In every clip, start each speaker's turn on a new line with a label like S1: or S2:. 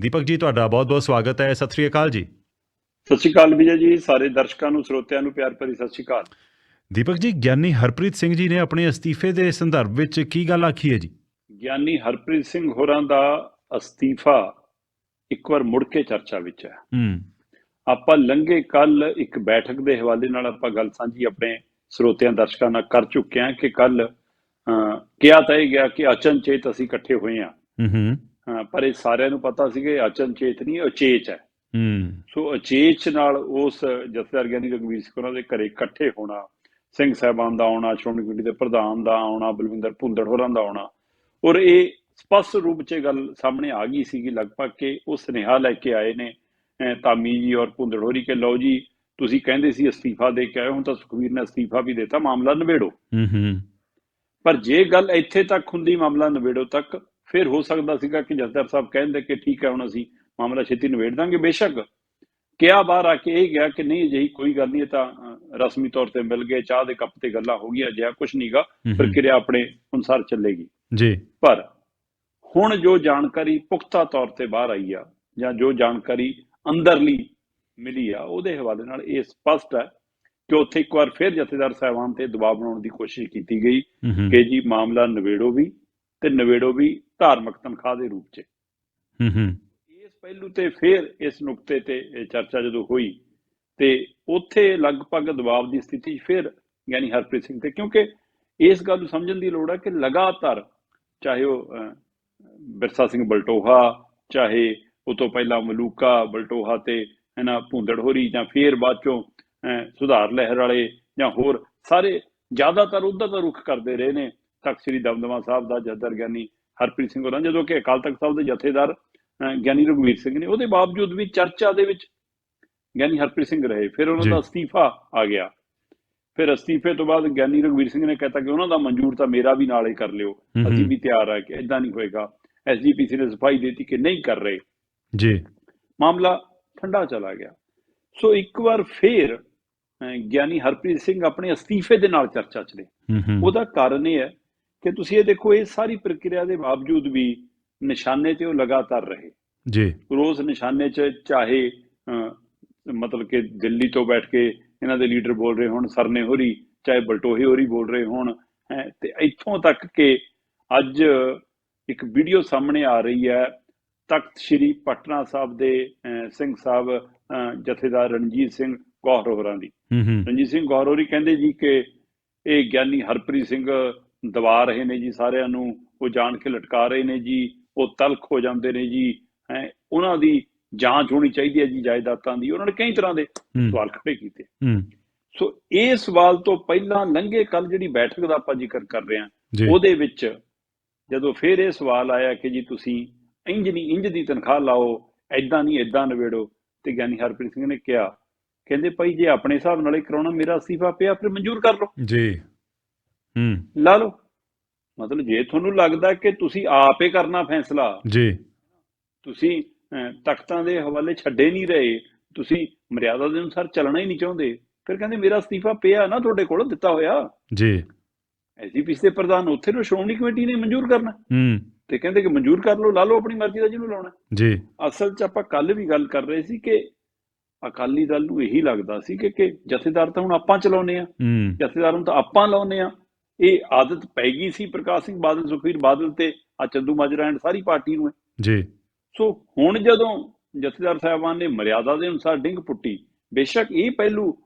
S1: ਦੀਪਕ ਜੀ ਤੁਹਾਡਾ ਬਹੁਤ-ਬਹੁਤ ਸਵਾਗਤ ਹੈ ਸਤਿ ਸ੍ਰੀ ਅਕਾਲ ਜੀ।
S2: ਸਤਿ ਸ਼੍ਰੀ ਅਕਾਲ ਵਿਜੇ ਜੀ ਸਾਰੇ ਦਰਸ਼ਕਾਂ ਨੂੰ ਸਰੋਤਿਆਂ ਨੂੰ ਪਿਆਰ ਭਰੀ ਸਤਿ ਸ਼੍ਰੀ ਅਕਾਲ।
S1: ਦੀਪਕ ਜੀ ਗਿਆਨੀ ਹਰਪ੍ਰੀਤ ਸਿੰਘ ਜੀ ਨੇ ਆਪਣੇ ਅਸਤੀਫੇ ਦੇ ਸੰਦਰਭ ਵਿੱਚ ਕੀ ਗੱਲ ਆਖੀ ਹੈ ਜੀ?
S2: ਗਿਆਨੀ ਹਰਪ੍ਰੀਤ ਸਿੰਘ ਹੋਰਾਂ ਦਾ ਅਸਤੀਫਾ ਇੱਕ ਵਾਰ ਮੁੜ ਕੇ ਚਰਚਾ ਵਿੱਚ ਹੈ।
S1: ਹੂੰ।
S2: ਆਪਾਂ ਲੰਘੇ ਕੱਲ ਇੱਕ ਬੈਠਕ ਦੇ ਹਵਾਲੇ ਨਾਲ ਆਪਾਂ ਗੱਲ ਸਾਂਝੀ ਆਪਣੇ ਸਰੋਤਿਆਂ ਦਰਸ਼ਕਾਂ ਨਾਲ ਕਰ ਚੁੱਕੇ ਹਾਂ ਕਿ ਕੱਲ ਕਿਹਾ ਤਾਂ ਇਹ ਗਿਆ ਕਿ ਅਚਨਚੇਤ ਅਸੀਂ ਇਕੱਠੇ ਹੋਏ ਹਾਂ
S1: ਹੂੰ।
S2: ਪਰ ਇਹ ਸਾਰਿਆਂ ਨੂੰ ਪਤਾ ਸੀ ਕਿ ਅਚਨਚੇਤ ਨਹੀਂ ਅਚੇਤ ਹੈ।
S1: ਹੂੰ।
S2: ਸੋ ਅਚੇਤ ਨਾਲ ਉਸ ਜਥੇਦਾਰ ਗਿਆਨੀ ਰਘਵੀਰ ਸਿੰਘ ਉਹਨਾਂ ਦੇ ਘਰੇ ਇਕੱਠੇ ਹੋਣਾ ਸਿੰਘ ਸਾਹਿਬਾਨ ਦਾ ਆਉਣਾ ਸ਼੍ਰੋਮਣੀ ਕਮੇਟੀ ਦੇ ਪ੍ਰਧਾਨ ਦਾ ਆਉਣਾ ਬਲਵਿੰਦਰ ਭੁੰਦੜ ਹੋਰਾਂ ਦਾ ਆਉਣਾ ਔਰ ਇਹ ਸਪਸ਼ਟ ਰੂਪ 'ਚ ਇਹ ਗੱਲ ਸਾਹਮਣੇ ਆ ਗਈ ਸੀ ਕਿ ਲਗਭਗ ਕਿ ਉਹ ਸੁਨੇਹਾ ਲੈ ਕੇ ਆਏ ਨੇ ਧਾਮੀ ਜੀ ਔਰ ਭੁੰਦੜ ਹੋਰੀ ਕਿ ਲਓ ਜੀ ਤੁਸੀਂ ਕਹਿੰਦੇ ਸੀ ਅਸਤੀਫਾ ਦੇ ਕੇ ਆਏ ਹੁਣ ਤਾਂ ਸੁਖਵੀਰ ਨੇ ਅਸਤੀਫਾ ਵੀ ਦਿੱਤਾ ਮਾਮਲਾ ਨਿਬੇੜੋ।
S1: ਹੂੰ ਹੂੰ।
S2: ਪਰ ਜੇ ਗੱਲ ਇੱਥੇ ਤੱਕ ਹੁੰਦੀ ਮਾਮਲਾ ਨਿਬੇੜੋ ਤੱਕ ਫਿਰ ਹੋ ਸਕਦਾ ਸੀਗਾ ਕਿ ਜਥੇਦਾਰ ਸਾਹਿਬ ਕਹਿੰਦੇ ਕਿ ਠੀਕ ਹੈ ਹੁਣ ਅਸੀਂ ਮਾਮਲਾ ਛੇਤੀ ਨਿਬੇੜ ਦਾਂਗੇ। ਬੇਸ਼ੱਕ ਕਿਹਾ ਬਾਹਰ ਆ ਕੇ ਇਹ ਗਿਆ ਕਿ ਨਹੀਂ ਅਜਿਹੀ ਕੋਈ ਗੱਲ ਨਹੀਂ ਤਾਂ ਰਸਮੀ ਤੌਰ ਤੇ ਮਿਲ ਗਏ ਚਾਹ ਦੇ ਕੱਪ ਤੇ ਗੱਲਾਂ ਹੋ ਗਈਆਂ ਅਜਿਹਾ ਕੁਝ ਨਹੀਂਗਾ। ਪ੍ਰਕਿਰਿਆ ਆਪਣੇ ਅਨੁਸਾਰ ਚੱਲੇਗੀ।
S1: ਜੀ।
S2: ਪਰ ਹੁਣ ਜੋ ਜਾਣਕਾਰੀ ਪੁਖਤਾ ਤੌਰ ਤੇ ਬਾਹਰ ਆਈ ਆ ਜਾਂ ਜੋ ਜਾਣਕਾਰੀ ਅੰਦਰਲੀ ਮਿਲੀ ਆ ਉਹਦੇ ਹਵਾਲੇ ਨਾਲ ਇਹ ਸਪਸ਼ਟ ਹੈ ਕਿ ਉੱਥੇ ਇੱਕ ਵਾਰ ਫਿਰ ਜਥੇਦਾਰ ਸਾਹਿਬਾਨ ਤੇ ਦਬਾਅ ਬਣਾਉਣ ਦੀ ਕੋਸ਼ਿਸ਼ ਕੀਤੀ ਗਈ ਕਿ ਜੀ ਮਾਮਲਾ ਨਵੇੜੋ ਵੀ ਤੇ ਨਵੇੜੋ ਵੀ ਧਾਰਮਿਕ ਤਨਖਾਹ ਦੇ ਰੂਪ 'ਚ।
S1: ਹੂੰ ਹੂੰ।
S2: ਇਸ ਪਹਿਲੂ ਤੇ ਫਿਰ ਇਸ ਨੁਕਤੇ ਤੇ ਇਹ ਚਰਚਾ ਜਦੋਂ ਹੋਈ ਤੇ ਉੱਥੇ ਲਗਭਗ ਦਬਾਅ ਦੀ ਸਥਿਤੀ ਫਿਰ ਯਾਨੀ ਹਰਪ੍ਰੀਤ ਸਿੰਘ ਤੇ ਕਿਉਂਕਿ ਇਸ ਗੱਲ ਨੂੰ ਸਮਝਣ ਦੀ ਲੋੜ ਹੈ ਕਿ ਲਗਾਤਾਰ ਚਾਹੇ ਉਹ ਬਿਰਸਾ ਸਿੰਘ ਬਲਟੋਹਾ ਚਾਹੇ ਉਹ ਤੋਂ ਪਹਿਲਾਂ ਮਲੂਕਾ ਬਲਟੋਹਾ ਤੇ ਇਹਨਾਂ ਭੁੰਦੜ ਹੋਰੀ ਜਾਂ ਫਿਰ ਬਾਅਦ ਚੋਂ ਸੁਧਾਰ ਲਹਿਰ ਵਾਲੇ ਜਾਂ ਹੋਰ ਸਾਰੇ ਜ਼ਿਆਦਾਤਰ ਉਧਰ ਦਾ ਰੁਖ ਕਰਦੇ ਰਹੇ ਨੇ। ਤਖਤ ਸ੍ਰੀ ਦਮਦਮਾ ਸਾਹਿਬ ਦਾ ਜਦਰ ਗਿਆਨੀ ਹਰਪ੍ਰੀਤ ਸਿੰਘ ਹੋਰਾਂ ਜਦੋਂ ਕਿ ਅਕਾਲ ਤਖਤ ਸਾਹਿਬ ਦੇ ਜਥੇਦਾਰ ਗਿਆਨੀ ਰਘਵੀਰ ਸਿੰਘ ਨੇ ਉਹਦੇ ਬਾਵਜੂਦ ਵੀ ਚਰਚਾ ਦੇ ਵਿੱਚ ਗਿਆਨੀ ਹਰਪ੍ਰੀਤ ਸਿੰਘ ਰਹੇ ਫਿਰ ਉਹਨਾਂ। ਦਾ ਅਸਤੀਫਾ ਆ ਗਿਆ। ਫਿਰ ਅਸਤੀਫੇ ਤੋਂ ਬਾਅਦ ਗਿਆਨੀ ਰਘਵੀਰ ਸਿੰਘ ਨੇ ਕਹਿਤਾ ਕਿ ਉਹਨਾਂ ਦਾ ਮਨਜ਼ੂਰ ਤਾਂ ਮੇਰਾ ਵੀ ਨਾਲ ਹੀ ਕਰ ਲਿਓ ਅਸੀਂ। ਵੀ ਤਿਆਰ ਆ ਕਿ ਇਦਾਂ ਨਹੀਂ ਹੋਏਗਾ। ਐਸਜੀਪੀਸੀ ਨੇ ਸਫ਼ਾਈ ਦਿੱਤੀ ਕਿ ਨਹੀਂ ਕਰ ਰਹੇ।
S1: ਜੀ।
S2: ਮਾਮਲਾ ਠੰਡਾ ਚਲਾ ਗਿਆ। ਸੋ ਇੱਕ ਵਾਰ ਫੇਰ ਗਿਆਨੀ ਹਰਪ੍ਰੀਤ ਸਿੰਘ ਆਪਣੇ ਅਸਤੀਫੇ ਦੇ ਨਾਲ ਚਰਚਾ 'ਚ ਨੇ।
S1: ਹੂੰ ਹੂੰ
S2: ਉਹਦਾ ਕਾਰਨ ਇਹ ਹੈ ਕਿ ਤੁਸੀਂ ਇਹ ਦੇਖੋ ਇਹ ਸਾਰੀ ਪ੍ਰਕਿਰਿਆ ਦੇ ਬਾਵਜੂਦ ਵੀ ਨਿਸ਼ਾਨੇ ਤੇ ਉਹ ਲਗਾਤਾਰ ਰਹੇ।
S1: ਜੀ।
S2: ਰੋਜ਼ ਨਿਸ਼ਾਨੇ 'ਚ ਚਾਹੇ ਮਤਲਬ ਕਿ ਦਿੱਲੀ ਤੋਂ ਬੈਠ ਕੇ ਇਹਨਾਂ ਦੇ ਲੀਡਰ ਬੋਲ ਰਹੇ ਹੋਣ ਸਰਨੇ ਹੋਰੀ ਚਾਹੇ ਬਲਟੋਹੇ ਹੋਰੀ ਬੋਲ ਰਹੇ ਹੋਣ ਹੈਂ, ਤੇ ਇੱਥੋਂ ਤੱਕ ਕਿ ਅੱਜ ਇੱਕ ਵੀਡੀਓ ਸਾਹਮਣੇ ਆ ਰਹੀ ਹੈ ਤਖਤ ਸ੍ਰੀ ਪਟਨਾ ਸਾਹਿਬ ਦੇ ਸਿੰਘ ਸਾਹਿਬ ਜਥੇਦਾਰ ਰਣਜੀਤ ਸਿੰਘ ਗੌਹਰ ਹੋਰਾਂ ਦੀ। ਰਣਜੀਤ ਸਿੰਘ ਗੌਰ ਹੋਰੀ ਕਹਿੰਦੇ ਜੀ ਕਿ ਇਹ ਗਿਆਨੀ ਹਰਪ੍ਰੀਤ ਸਿੰਘ ਦਬਾ ਰਹੇ ਨੇ ਜੀ ਸਾਰਿਆਂ ਨੂੰ ਉਹ ਜਾਣ ਕੇ ਲਟਕਾ ਰਹੇ ਨੇ ਜੀ ਉਹ ਤਲਖ ਹੋ ਜਾਂਦੇ ਨੇ ਜੀ ਹੈ ਉਹਨਾਂ ਦੀ ਜਾਂਚ ਹੋਣੀ ਚਾਹੀਦੀ ਹੈ ਜੀ ਜਾਇਦਾਦਾਂ ਦੀ ਉਹਨਾਂ ਨੇ ਕਈ ਤਰ੍ਹਾਂ ਦੇ ਸਵਾਲ ਖੜੇ ਕੀਤੇ। ਸੋ ਇਹ ਸਵਾਲ ਤੋਂ ਪਹਿਲਾਂ ਲੰਘੇ ਕੱਲ ਜਿਹੜੀ ਬੈਠਕ ਦਾ ਆਪਾਂ ਜ਼ਿਕਰ ਕਰ ਰਹੇ ਹਾਂ ਉਹਦੇ ਵਿੱਚ ਜਦੋਂ ਫਿਰ ਇਹ ਸਵਾਲ ਆਇਆ ਕਿ ਜੀ ਤੁਸੀਂ ਇੰਜ ਨਹੀਂ ਇੰਜ ਦੀ ਤਨਖਾਹ ਲਾਓ ਐਦਾਂ ਨਹੀਂ ਐਦਾਂ ਨਵੇੜੋ ਤੇ ਗਿਆਨੀ ਹਰਪ੍ਰੀਤ ਸਿੰਘ ਨੇ ਕਿਹਾ ਕਹਿੰਦੇ ਭਾਈ ਜੇ ਆਪਣੇ ਹਿਸਾਬ ਨਾਲ ਹੀ ਕਰਾਉਣਾ ਮੇਰਾ ਅਸਤੀਫਾ ਪਿਆ ਫਿਰ ਮਨਜ਼ੂਰ ਕਰ ਲਓ।
S1: ਜੀ। ਹੂੰ।
S2: ਲਾ ਲਓ। ਮਤਲਬ ਜੇ ਤੁਹਾਨੂੰ ਲੱਗਦਾ ਕਿ ਤੁਸੀਂ ਆਪੇ ਕਰਨਾ ਫੈਸਲਾ
S1: ਜੀ।
S2: ਤੁਸੀਂ ਤਖਤਾਂ ਦੇ ਹਵਾਲੇ ਛੱਡੇ ਨਹੀਂ ਰਹੇ ਤੁਸੀਂ ਮਰਿਆਦਾ ਦੇ ਅਨੁਸਾਰ ਚੱਲਣਾ ਹੀ ਨਹੀਂ ਚਾਹੁੰਦੇ ਫਿਰ ਕਹਿੰਦੇ ਮੇਰਾ ਅਸਤੀਫਾ ਪਿਆ ਨਾ ਤੁਹਾਡੇ ਕੋਲ ਦਿੱਤਾ ਹੋਇਆ।
S1: ਜੀ।
S2: ਐਸਜੀਪੀਸੀ ਦੇ ਪ੍ਰਧਾਨ ਉੱਥੇ ਨੂੰ ਸ਼੍ਰੋਮਣੀ ਕਮੇਟੀ ਨੇ ਮਨਜ਼ੂਰ ਕਰਨਾ।
S1: ਹੂੰ।
S2: ਤੇ ਕਹਿੰਦੇ ਕਿ ਮਨਜ਼ੂਰ ਕਰ ਲਓ ਲਾ ਲਓ ਆਪਣੀ ਮਰਜ਼ੀ ਦਾ ਜਿਹਨੂੰ ਲਾਉਣਾ।
S1: ਜੀ।
S2: ਅਸਲ 'ਚ ਆਪਾਂ ਕੱਲ ਵੀ ਗੱਲ ਕਰ ਰਹੇ ਸੀ ਕਿ ਅਕਾਲੀ ਦਲ ਨੂੰ ਇਹੀ ਲੱਗਦਾ ਸੀ ਕਿ ਕਿ ਜਥੇਦਾਰ ਤਾਂ ਹੁਣ ਆਪਾਂ ਚਲਾਉਨੇ ਆ
S1: ਹੂੰ।
S2: ਜਥੇਦਾਰ ਨੂੰ ਤਾਂ ਆਪਾਂ ਲਾਉਨੇ ਆ ਇਹ ਆਦਤ ਪੈ ਗਈ ਸੀ ਪ੍ਰਕਾਸ਼ ਸਿੰਘ ਬਾਦਲ ਸੁਖਬੀਰ ਬਾਦਲ ਤੇ ਆ ਚੰਦੂ ਮਾਜਰਾ ਐਂਡ ਸਾਰੀ ਪਾਰਟੀ ਨੂੰ।
S1: ਜੀ।
S2: ਸੋ ਹੁਣ ਜਦੋਂ ਜਥੇਦਾਰ ਸਾਹਿਬਾਨ ਨੇ ਮਰਿਆਦਾ ਦੇ ਅਨੁਸਾਰ ਡਿੰਗ ਪੁੱਟੀ ਬੇਸ਼ੱਕ ਇਹ ਪਹਿਲੂ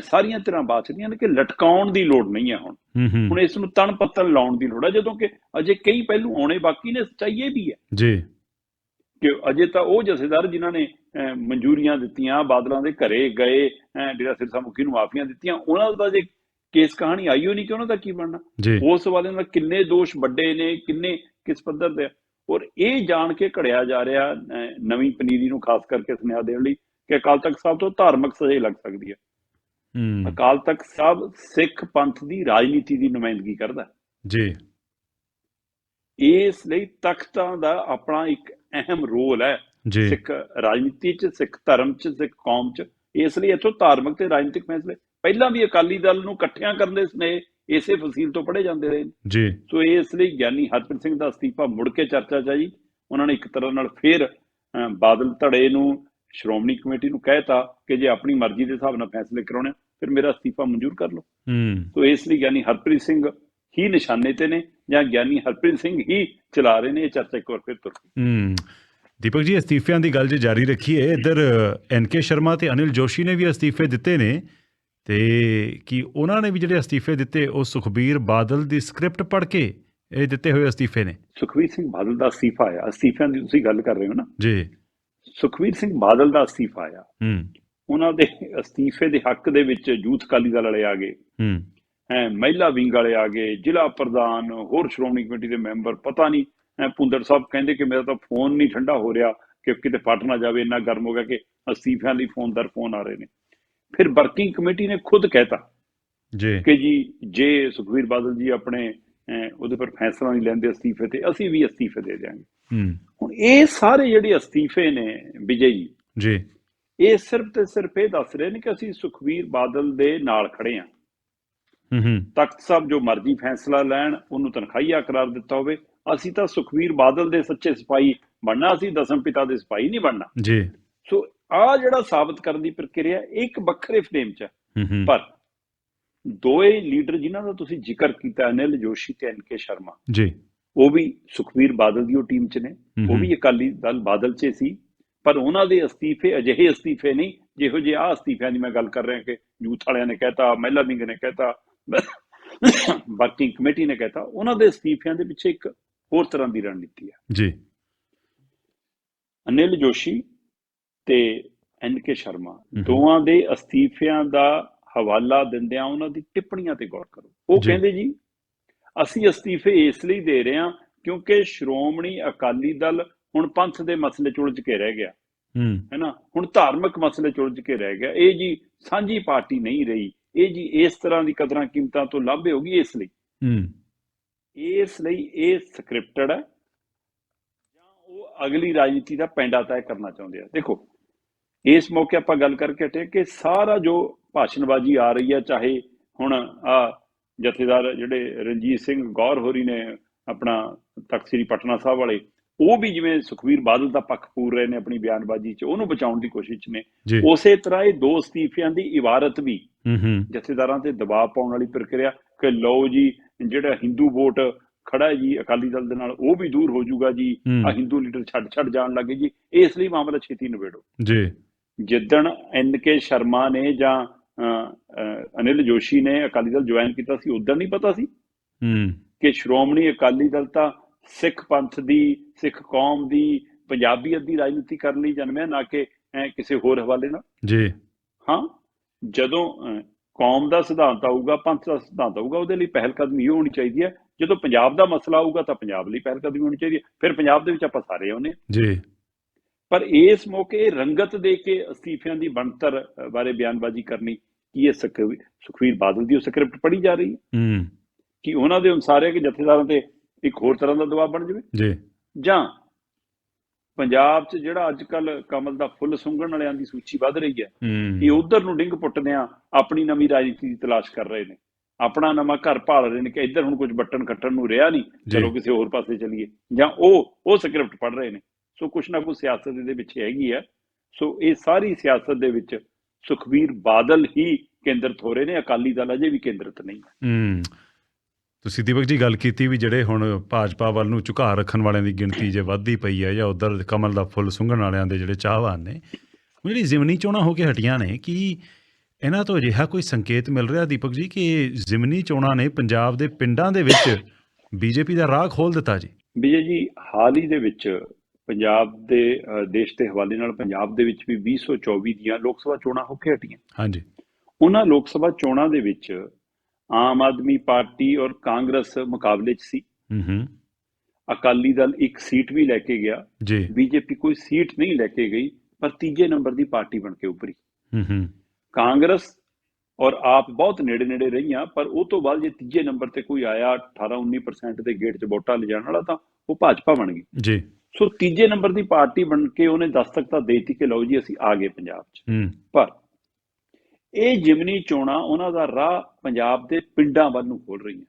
S2: ਸਾਰੀਆਂ ਤਰ੍ਹਾਂ ਬਾਚਦੀਆਂ ਨੇ ਕਿ ਲਟਕਾਉਣ ਦੀ ਲੋੜ ਨਹੀਂ ਹੈ ਹੁਣ। ਹੁਣ ਇਸ ਨੂੰ ਤਣ ਪੱਤਣ ਲਾਉਣ ਦੀ ਲੋੜ ਹੈ ਜਦੋਂ ਕਿ ਅਜੇ ਕਈ ਪਹਿਲੂ ਆਉਣੇ ਬਾਕੀ ਨੇ ਇਹ ਵੀ ਹੈ।
S1: ਜੀ।
S2: ਕਿ ਅਜੇ ਤਾਂ ਉਹ ਜਥੇਦਾਰ ਜਿਨ੍ਹਾਂ ਨੇ ਮਨਜ਼ੂਰੀਆਂ ਦਿੱਤੀਆਂ ਬਾਦਲਾਂ ਦੇ ਘਰੇ ਗਏ ਡੇਰਾ ਸਿਰਸਾ ਮੁਖੀ ਨੂੰ ਮਾਫੀਆਂ ਦਿੱਤੀਆਂ ਉਹਨਾਂ ਦਾ ਜੇ ਕੇਸ ਕਹਾਣੀ ਆਈ ਹੋ ਨਹੀਂ ਕਿ ਉਹਨਾਂ ਦਾ ਕੀ ਬਣਨਾ ਉਸ ਵਾਲੇ ਨਾਲ ਕਿੰਨੇ ਦੋਸ਼ ਵੱਡੇ ਨੇ ਕਿੰਨੇ ਕਿਸ ਪੱਧਰ ਦੇ। ਔਰ ਇਹ ਜਾਣ ਕੇ ਘੜਿਆ ਜਾ ਰਿਹਾ ਨਵੀਂ ਪਨੀਰੀ ਨੂੰ ਖਾਸ ਕਰਕੇ ਸੁਨੇਹਾ ਦੇਣ ਲਈ ਕਿ ਅਕਾਲ ਤਖਤ ਸਾਹਿਬ ਤੋਂ ਧਾਰਮਿਕ ਸਜ਼ਾ ਲੱਗ ਸਕਦੀ ਹੈ ਅਕਾਲ ਤਖਤ ਸਾਹਿਬ ਸਿੱਖ ਪੰਥ ਦੀ ਰਾਜਨੀਤੀ ਦੀ ਨੁਮਾਇੰਦਗੀ ਕਰਦਾ।
S1: ਜੀ
S2: ਇਸ ਲਈ ਤਖਤਾਂ ਦਾ ਆਪਣਾ ਇੱਕ ਅਹਿਮ ਰੋਲ ਹੈ ਸਿੱਖ ਰਾਜਨੀਤੀ ਚ ਸਿੱਖ ਧਰਮ ਚ ਸਿੱਖ ਕੌਮ ਚ ਇਸ ਲਈ ਇੱਥੋਂ ਧਾਰਮਿਕ ਤੇ ਰਾਜਨੀਤਿਕ ਫੈਸਲੇ। ਪਹਿਲਾਂ ਵੀ ਅਕਾਲੀ ਦਲ ਨੂੰ ਇਕੱਠਿਆਂ ਕਰਨ ਦੇ ਸਨੇਹ ਇਸੇ ਫਸੀਲ ਤੋਂ ਪੜੇ ਜਾਂਦੇ ਰਹੇ।
S1: ਜੀ।
S2: ਸੋ ਇਸ ਲਈ ਗਿਆਨੀ ਹਰਪ੍ਰੀਤ ਸਿੰਘ ਦਾ ਅਸਤੀਫਾ ਮੁੜ ਕੇ ਚਰਚਾ ਚ ਉਹਨਾਂ ਨੇ ਇੱਕ ਤਰ੍ਹਾਂ ਨਾਲ ਫੇਰ ਬਾਦਲ ਧੜੇ ਨੂੰ ਸ਼੍ਰੋਮਣੀ ਕਮੇਟੀ ਨੂੰ ਕਹਿਤਾ ਕਿ ਜੇ ਆਪਣੀ ਮਰਜ਼ੀ ਦੇ ਹਿਸਾਬ ਨਾਲ ਫੈਸਲੇ ਕਰਾਉਣੇ ਫਿਰ ਮੇਰਾ ਅਸਤੀਫਾ ਮਨਜ਼ੂਰ ਕਰ ਲਓ।
S1: ਹੂੰ।
S2: ਤੋ ਇਸ ਲਈ ਗਿਆਨੀ ਹਰਪ੍ਰੀਤ ਸਿੰਘ ਹੀ ਨਿਸ਼ਾਨੇ ਤੇ ਨੇ ਜਾਂ ਗਿਆਨੀ ਹਰਪ੍ਰੀਤ ਸਿੰਘ ਹੀ ਚਲਾ ਰਹੇ ਨੇ ਇਹ ਚਰਚਾ ਇੱਕ ਵਾਰ ਫਿਰ ਤੁਰ ਪਈ।
S1: ਹੂੰ। ਦੀਪਕ ਜੀ ਅਸਤੀਫਿਆਂ ਦੀ ਗੱਲ ਜੇ ਜਾਰੀ ਰੱਖੀਏ ਇੱਧਰ ਐਨਕੇ ਸ਼ਰਮਾ ਤੇ ਅਨਿਲ ਜੋਸ਼ੀ ਨੇ ਵੀ ਅਸਤੀਫੇ ਦਿੱਤੇ ਨੇ ਤੇ ਕੀ ਉਹਨਾਂ ਨੇ ਵੀ ਜਿਹੜੇ ਅਸਤੀਫੇ ਦਿੱਤੇ ਉਹ ਸੁਖਬੀਰ ਬਾਦਲ ਦੀ ਸਕ੍ਰਿਪਟ ਪੜ੍ਹ ਕੇ ਇਹ ਦਿੱਤੇ ਹੋਏ ਅਸਤੀਫੇ ਨੇ?
S2: ਸੁਖਵੀਰ ਸਿੰਘ ਬਾਦਲ ਦਾ ਅਸਤੀਫਾ ਆਇਆ। ਅਸਤੀਫਿਆਂ ਦੀ ਤੁਸੀਂ ਗੱਲ ਕਰ ਰਹੇ ਹੋ ਨਾ?
S1: ਜੀ।
S2: ਸੁਖਵੀਰ ਸਿੰਘ ਬਾਦਲ ਦਾ ਅਸਤੀਫਾ ਆਇਆ।
S1: ਹੂੰ।
S2: ਉਹਨਾਂ ਦੇ ਅਸਤੀਫੇ ਦੇ ਹੱਕ ਦੇ ਵਿੱਚ ਯੂਥ ਅਕਾਲੀ ਦਲ ਵਾਲੇ ਆ ਗਏ।
S1: ਹੂੰ।
S2: ਹੈ ਮਹਿਲਾ ਵਿੰਗ ਵਾਲੇ ਆ ਗਏ ਜ਼ਿਲ੍ਹਾ ਪ੍ਰਧਾਨ ਹੋਰ ਸ਼੍ਰੋਮਣੀ ਕਮੇਟੀ ਦੇ ਮੈਂਬਰ ਪਤਾ ਨਹੀਂ ਪੁੰਦਰ ਸਾਹਿਬ ਕਹਿੰਦੇ ਕਿ ਮੇਰਾ ਤਾਂ ਫੋਨ ਨਹੀਂ ਠੰਡਾ ਹੋ ਰਿਹਾ ਕਿ ਕਿਤੇ ਫਟ ਨਾ ਜਾਵੇ ਇੰਨਾ ਗਰਮ ਹੋ ਗਿਆ ਕਿ ਅਸਤੀਫਿਆਂ ਲਈ ਫੋਨ ਦਰ ਫੋਨ ਆ ਰਹੇ ਨੇ। ਫਿਰ ਵਰਕਿੰਗ ਕਮੇਟੀ ਨੇ ਖੁਦ ਕਹਿਤਾ
S1: ਜੀ।
S2: ਕਿ ਜੀ ਜੇ ਸੁਖਵੀਰ ਬਾਦਲ ਜੀ ਆਪਣੇ ਉਹਦੇ ਪਰ ਫੈਸਲਾ ਨਹੀਂ ਲੈਂਦੇ ਅਸਤੀਫੇ ਤੇ ਅਸੀਂ ਵੀ ਅਸਤੀਫੇ ਦੇ ਦਿਆਂਗੇ।
S1: ਹੂੰ।
S2: ਹੁਣ ਇਹ ਸਾਰੇ ਜਿਹੜੇ ਅਸਤੀਫੇ ਨੇ ਵਿਜੇ ਜੀ
S1: ਜੀ।
S2: ਇਹ ਸਿਰਫ ਤੇ ਸਿਰਫ ਇਹ ਦੱਸ ਰਹੇ ਨੇ ਕਿ ਅਸੀਂ ਸੁਖਵੀਰ ਬਾਦਲ ਦੇ ਨਾਲ ਖੜੇ ਹਾਂ
S1: ਹੂੰ ਹੂੰ।
S2: ਤਖਤ ਸਾਹਿਬ ਜੋ ਮਰਜ਼ੀ ਫੈਸਲਾ ਲੈਣ ਉਹਨੂੰ ਤਨਖਾਹੀਆ ਕਰਾਰ ਦਿੱਤਾ ਹੋਵੇ ਅਸੀਂ ਤਾਂ ਸੁਖਵੀਰ ਬਾਦਲ ਦੇ ਸੱਚੇ ਸਿਪਾਹੀ ਬਣਨਾ ਅਸੀਂ ਦਸਮ ਪਿਤਾ ਦੇ ਸਿਪਾਹੀ ਨਹੀਂ ਬਣਨਾ।
S1: ਜੀ।
S2: ਸੋ ਆ ਜਿਹੜਾ ਸਾਬਤ ਕਰਨ ਦੀ ਪ੍ਰਕਿਰਿਆ ਇੱਕ ਵੱਖਰੇ ਫਰੇਮ 'ਚ ਪਰ ਦੋਏ ਲੀਡਰ ਜਿਨ੍ਹਾਂ ਦਾ ਤੁਸੀਂ ਜ਼ਿਕਰ ਕੀਤਾ ਅਨਿਲ ਜੋਸ਼ੀ ਤੇ ਐਨਕੇ ਸ਼ਰਮਾ
S1: ਜੀ।
S2: ਉਹ ਵੀ ਸੁਖਵੀਰ ਬਾਦਲ ਦੀ ਉਹ ਟੀਮ 'ਚ ਨੇ। ਉਹ। ਵੀ ਅਕਾਲੀ ਦਲ ਬਾਦਲ 'ਚ ਸੀ। ਪਰ ਉਹਨਾਂ ਦੇ ਅਸਤੀਫੇ ਅਜਿਹੇ ਅਸਤੀਫੇ ਨਹੀਂ ਜਿਹੋ ਜਿਹੇ ਆ ਅਸਤੀਫਿਆਂ ਦੀ ਮੈਂ ਗੱਲ ਕਰ ਰਿਹਾ ਕਿ ਯੂਥ ਵਾਲਿਆਂ ਨੇ ਕਹਿਤਾ ਮਹਿਲਾ ਵਿੰਗ ਨੇ ਕਹਿਤਾ ਵਰਕਿੰਗ ਕਮੇਟੀ ਨੇ ਕਹਿਤਾ। ਉਹਨਾਂ ਦੇ ਅਸਤੀਫਿਆਂ ਦੇ ਪਿੱਛੇ ਇੱਕ ਹੋਰ ਤਰ੍ਹਾਂ ਦੀ ਰਣਨੀਤੀ ਹੈ।
S1: ਜੀ।
S2: ਅਨਿਲ ਜੋਸ਼ੀ ਤੇ ਐਨ ਕੇ ਸ਼ਰਮਾ। ਦੋਵਾਂ ਦੇ ਅਸਤੀਫਿਆਂ ਦਾ ਹਵਾਲਾ ਦਿੰਦਿਆਂ ਉਹਨਾਂ ਦੀ ਟਿੱਪਣੀਆਂ ਤੇ ਗੌਰ ਕਰੋ। ਉਹ। ਕਹਿੰਦੇ ਜੀ ਅਸੀਂ ਅਸਤੀਫੇ ਇਸ ਲਈ ਦੇ ਰਹੇ ਹਾਂ ਕਿਉਂਕਿ ਸ਼੍ਰੋਮਣੀ ਅਕਾਲੀ ਦਲ ਹੁਣ ਪੰਥ ਦੇ ਮਸਲੇ 'ਚ ਉਲਝ ਕੇ ਰਹਿ ਗਿਆ।
S1: ਹੂੰ।
S2: ਹੈ ਨਾ? ਹੁਣ ਧਾਰਮਿਕ ਮਸਲੇ 'ਚ ਉਲਝ ਕੇ ਰਹਿ ਗਿਆ। ਇਹ ਜੀ ਸਾਂਝੀ ਪਾਰਟੀ ਨਹੀਂ ਰਹੀ। ਇਹ ਜੀ ਇਸ ਤਰ੍ਹਾਂ ਦੀ ਕਦਰਾਂ ਕੀਮਤਾਂ ਤੋਂ ਲਾਭੇ ਹੋ ਗਈ ਇਸ ਲਈ।
S1: ਹੂੰ।
S2: ਇਸ ਲਈ ਇਹ ਸਕ੍ਰਿਪਟਡ ਹੈ ਜਾਂ ਉਹ ਅਗਲੀ ਰਾਜਨੀਤੀ ਦਾ ਪੈਂਡਾ ਤੈਅ ਕਰਨਾ ਚਾਹੁੰਦੇ ਆ। ਦੇਖੋ ਇਸ ਮੌਕੇ ਆਪਾਂ ਗੱਲ ਕਰਕੇ ਹਟੇ ਕਿ ਸਾਰਾ ਜੋ ਭਾਸ਼ਣਬਾਜ਼ੀ ਆ ਰਹੀ ਹੈ ਚਾਹੇ ਹੁਣ ਆ ਜਥੇਦਾਰ ਜਿਹੜੇ ਰਣਜੀਤ ਸਿੰਘ ਗੌਰ ਹੋਰੀ ਨੇ ਆਪਣਾ ਤਖਤ ਸ੍ਰੀ ਪਟਨਾ ਸਾਹਿਬ ਵਾਲੇ ਉਹ ਵੀ ਜਿਵੇਂ ਸੁਖਵੀਰ ਬਾਦਲ ਦਾ ਪੱਖ ਪੂਰ ਰਹੇ ਨੇ ਆਪਣੀ ਬਿਆਨਬਾਜ਼ੀ 'ਚ ਉਹਨੂੰ ਬਚਾਉਣ ਦੀ ਕੋਸ਼ਿਸ਼ 'ਚ ਨੇ। ਉਸੇ ਤਰ੍ਹਾਂ ਇਹ ਦੋ ਅਸਤੀਫਿਆਂ ਦੀ ਇਬਾਰਤ ਵੀ ਜਥੇਦਾਰਾਂ ਤੇ ਦਬਾਅ ਪਾਉਣ ਵਾਲੀ ਪ੍ਰਕਿਰਿਆ ਕਿ ਲਓ ਜੀ ਜਿਹੜਾ ਹਿੰਦੂ ਵੋਟ ਖੜਾ ਜੀ ਅਕਾਲੀ ਦਲ ਦੇ ਨਾਲ ਉਹ ਵੀ ਦੂਰ ਹੋ ਜਾਊਗਾ ਜੀ। ਆ ਹਿੰਦੂ ਲੀਡਰ ਛੱਡ ਛੱਡ ਜਾਣ ਲੱਗੇ ਜੀ। ਇਸ ਲਈ ਮਾਮਲਾ ਛੇਤੀ ਨਿਬੇੜੋ।
S1: ਜੀ।
S2: ਜਿੱਦਣ ਐਨ ਕੇ ਸ਼ਰਮਾ ਨੇ ਜਾਂ ਅਨਿਲ ਜੋਸ਼ੀ ਨੇ ਅਕਾਲੀ ਦਲ ਜੁਆਇਨ ਕੀਤਾ ਸੀ ਉਦੋਂ ਨਹੀਂ ਪਤਾ ਸੀ
S1: ਹੂੰ।
S2: ਕਿ ਸ਼੍ਰੋਮਣੀ ਅਕਾਲੀ ਦਲ ਤਾਂ ਸਿੱਖ ਪੰਥ ਦੀ ਸਿੱਖ ਕੌਮ ਦੀ ਪੰਜਾਬੀਅਤ ਦੀ ਰਾਜਨੀਤੀ ਕਰਨ ਲਈ ਜਨਮਿਆ ਨਾ ਕਿ ਕਿਸੇ ਹੋਰ ਹਵਾਲੇ ਨਾਲ।
S1: ਜੀ।
S2: ਹਾਂ। ਜਦੋਂ ਕੌਮ ਦਾ ਸਿਧਾਂਤ ਆਊਗਾ ਪੰਥ ਦਾ ਸਿਧਾਂਤ ਆਊਗਾ ਉਹਦੇ ਲਈ ਪਹਿਲ ਕਦਮੀ ਇਹ ਹੋਣੀ ਚਾਹੀਦੀ ਹੈ। ਜਦੋਂ ਪੰਜਾਬ ਦਾ ਮਸਲਾ ਆਊਗਾ ਤਾਂ ਪੰਜਾਬ ਲਈ ਪਹਿਲ ਕਦਮੀ ਹੋਣੀ ਚਾਹੀਦੀ ਹੈ। ਫਿਰ ਪੰਜਾਬ ਦੇ ਵਿੱਚ ਆਪਾਂ ਸਾਰੇ ਆਉਨੇ
S1: ਜੀ।
S2: ਪਰ ਇਸ ਮੌਕੇ ਰੰਗਤ ਦੇ ਕੇ ਅਸਤੀਫਿਆਂ ਦੀ ਬਣਤਰ ਬਾਰੇ ਬਿਆਨਬਾਜ਼ੀ ਕਰਨੀ ਕੀ ਇਹ ਸੁਖ- ਸੁਖਵੀਰ ਬਾਦਲ ਦੀ ਉਹ ਸਕ੍ਰਿਪਟ ਪੜ੍ਹੀ ਜਾ ਰਹੀ ਹੈ।
S1: ਹੂੰ।
S2: ਕਿ ਉਹਨਾਂ ਦੇ ਅਨੁਸਾਰ ਕਿ ਜਥੇਦਾਰਾਂ ਤੇ ਇੱਕ ਹੋਰ ਤਰ੍ਹਾਂ ਦਾ ਦਬਾਅ ਬਣ ਜਾਵੇ?
S1: ਜੀ।
S2: ਜਾਂ ਪੰਜਾਬ 'ਚ ਜਿਹੜਾ ਅੱਜ ਕੱਲ ਕਮਲ ਦਾ ਫੁੱਲ ਸੁੰਘਣ ਵਾਲਿਆਂ ਦੀ ਸੂਚੀ ਵੱਧ ਰਹੀ ਹੈ ਇਹ ਉਧਰ ਨੂੰ ਡਿੰਗ ਪੁੱਟਦਿਆਂ ਆਪਣੀ ਨਵੀਂ ਰਾਜਨੀਤੀ ਦੀ ਤਲਾਸ਼ ਕਰ ਰਹੇ ਨੇ। ਆਪਣਾ ਨਵਾਂ ਘਰ ਭਾਲ ਰਹੇ ਨੇ ਕਿ ਇੱਧਰ ਹੁਣ ਕੁਝ ਬੱਟਨ ਕੱਟਣ ਨੂੰ ਰਿਹਾ ਨਹੀਂ। ਚਲੋ ਕਿਸੇ ਹੋਰ ਪਾਸੇ ਚੱਲੀਏ। ਜਾਂ ਉਹ ਉਹ ਸਕ੍ਰਿਪਟ ਪੜ ਰਹੇ ਨੇ। ਸੋ ਕੁਛ ਨਾ ਕੁਛ ਸਿਆਸਤ ਇਹਦੇ ਵਿੱਚ ਹੈਗੀ ਹੈ ਸੋ ਇਹ ਸਾਰੀ ਸਿਆਸਤ ਦੇ ਵਿੱਚ ਸੁਖਬੀਰ ਬਾਦਲ ਹੀ ਕੇਂਦਰਿਤ ਹੋ ਰਹੇ ਨੇ ਅਕਾਲੀ ਦਲ ਅਜੇ ਵੀ ਕੇਂਦਰਿਤ ਨਹੀਂ ਹੂੰ।
S1: ਤੁਸੀਂ ਦੀਪਕ ਜੀ ਗੱਲ ਕੀਤੀ ਵੀ ਜਿਹੜੇ ਹੁਣ ਭਾਜਪਾ ਵੱਲ ਨੂੰ ਝੁਕਾਅ ਰੱਖਣ ਵਾਲਿਆਂ ਦੀ ਗਿਣਤੀ ਜੇ ਵੱਧਦੀ ਪਈ ਹੈ ਜਾਂ ਉਧਰ ਕਮਲ ਦਾ ਫੁੱਲ ਸੁੰਘਣ ਵਾਲਿਆਂ ਦੇ ਜਿਹੜੇ ਚਾਹਵਾਨ ਨੇ ਉਹ ਜਿਹੜੀ ਜ਼ਿਮਨੀ ਚੋਣਾਂ ਹੋ ਕੇ ਹਟੀਆਂ ਨੇ ਕਿ ਇਹਨਾਂ ਤੋਂ ਅਜਿਹਾ ਕੋਈ ਸੰਕੇਤ ਮਿਲ ਰਿਹਾ ਦੀਪਕ ਜੀ ਕਿ ਜ਼ਿਮਨੀ ਚੋਣਾਂ ਨੇ ਪੰਜਾਬ ਦੇ ਪਿੰਡਾਂ ਦੇ ਵਿੱਚ ਬੀਜੇਪੀ ਦਾ ਰਾਹ ਖੋਲ ਦਿੱਤਾ ਜੀ?
S2: ਵਿਜੇ ਜੀ ਹਾਲ ਹੀ ਦੇ ਵਿੱਚ ਪੰਜਾਬ ਦੇ ਦੇਸ਼ ਦੇ ਹਵਾਲੇ ਨਾਲ ਪੰਜਾਬ ਦੇ ਵਿੱਚ ਵੀ 2024 ਦੀਆਂ ਲੋਕ ਸਭਾ ਚੋਣਾਂ ਹੋ ਕੇ ਹਟੀਆਂ।
S1: ਹਾਂਜੀ।
S2: ਉਹਨਾਂ ਲੋਕ ਸਭਾ ਚੋਣਾਂ ਦੇ ਵਿੱਚ ਆਮ ਆਦਮੀ ਪਾਰਟੀ ਔਰ ਕਾਂਗਰਸ ਮੁਕਾਬਲੇ 'ਚ ਸੀ।
S1: ਹੂੰ
S2: ਅਕਾਲੀ ਦਲ ਇੱਕ ਸੀਟ ਵੀ ਲੈ ਕੇ ਗਿਆ।
S1: ਜੀ।
S2: ਬੀਜੇਪੀ ਕੋਈ ਸੀਟ ਨਹੀਂ ਲੈ ਕੇ ਗਈ ਪਰ ਤੀਜੇ ਨੰਬਰ ਦੀ ਪਾਰਟੀ ਬਣ ਕੇ ਉੱਭਰੀ।
S1: ਹੂੰ
S2: ਕਾਂਗਰਸ ਔਰ ਆਪ ਬਹੁਤ ਨੇੜੇ ਨੇੜੇ ਰਹੀਆਂ ਪਰ ਉਹ ਤੋਂ ਬਾਅਦ ਜੇ ਤੀਜੇ ਨੰਬਰ ਤੇ ਕੋਈ ਆਇਆ 18 19% ਦੇ ਗੇਟ 'ਚ ਵੋਟਾਂ ਲਿਜਾਣ ਵਾਲਾ ਤਾਂ ਉਹ ਭਾਜਪਾ ਬਣ ਗਈ।
S1: ਜੀ।
S2: ਸੋ ਤੀਜੇ ਨੰਬਰ ਦੀ ਪਾਰਟੀ ਬਣ ਕੇ ਉਹਨੇ ਦਸਤਕ ਤਾਂ ਦੇਤੀ ਕਿ ਲਓ ਜੀ ਅਸੀਂ ਆ ਗਏ ਪੰਜਾਬ 'ਚ। ਪਰ ਇਹ ਜਿਮਨੀ ਚੋਣਾਂ ਉਹਨਾਂ ਦਾ ਰਾਹ ਪੰਜਾਬ ਦੇ ਪਿੰਡਾਂ ਵੱਲ ਨੂੰ ਖੋਲ ਰਹੀਆਂ।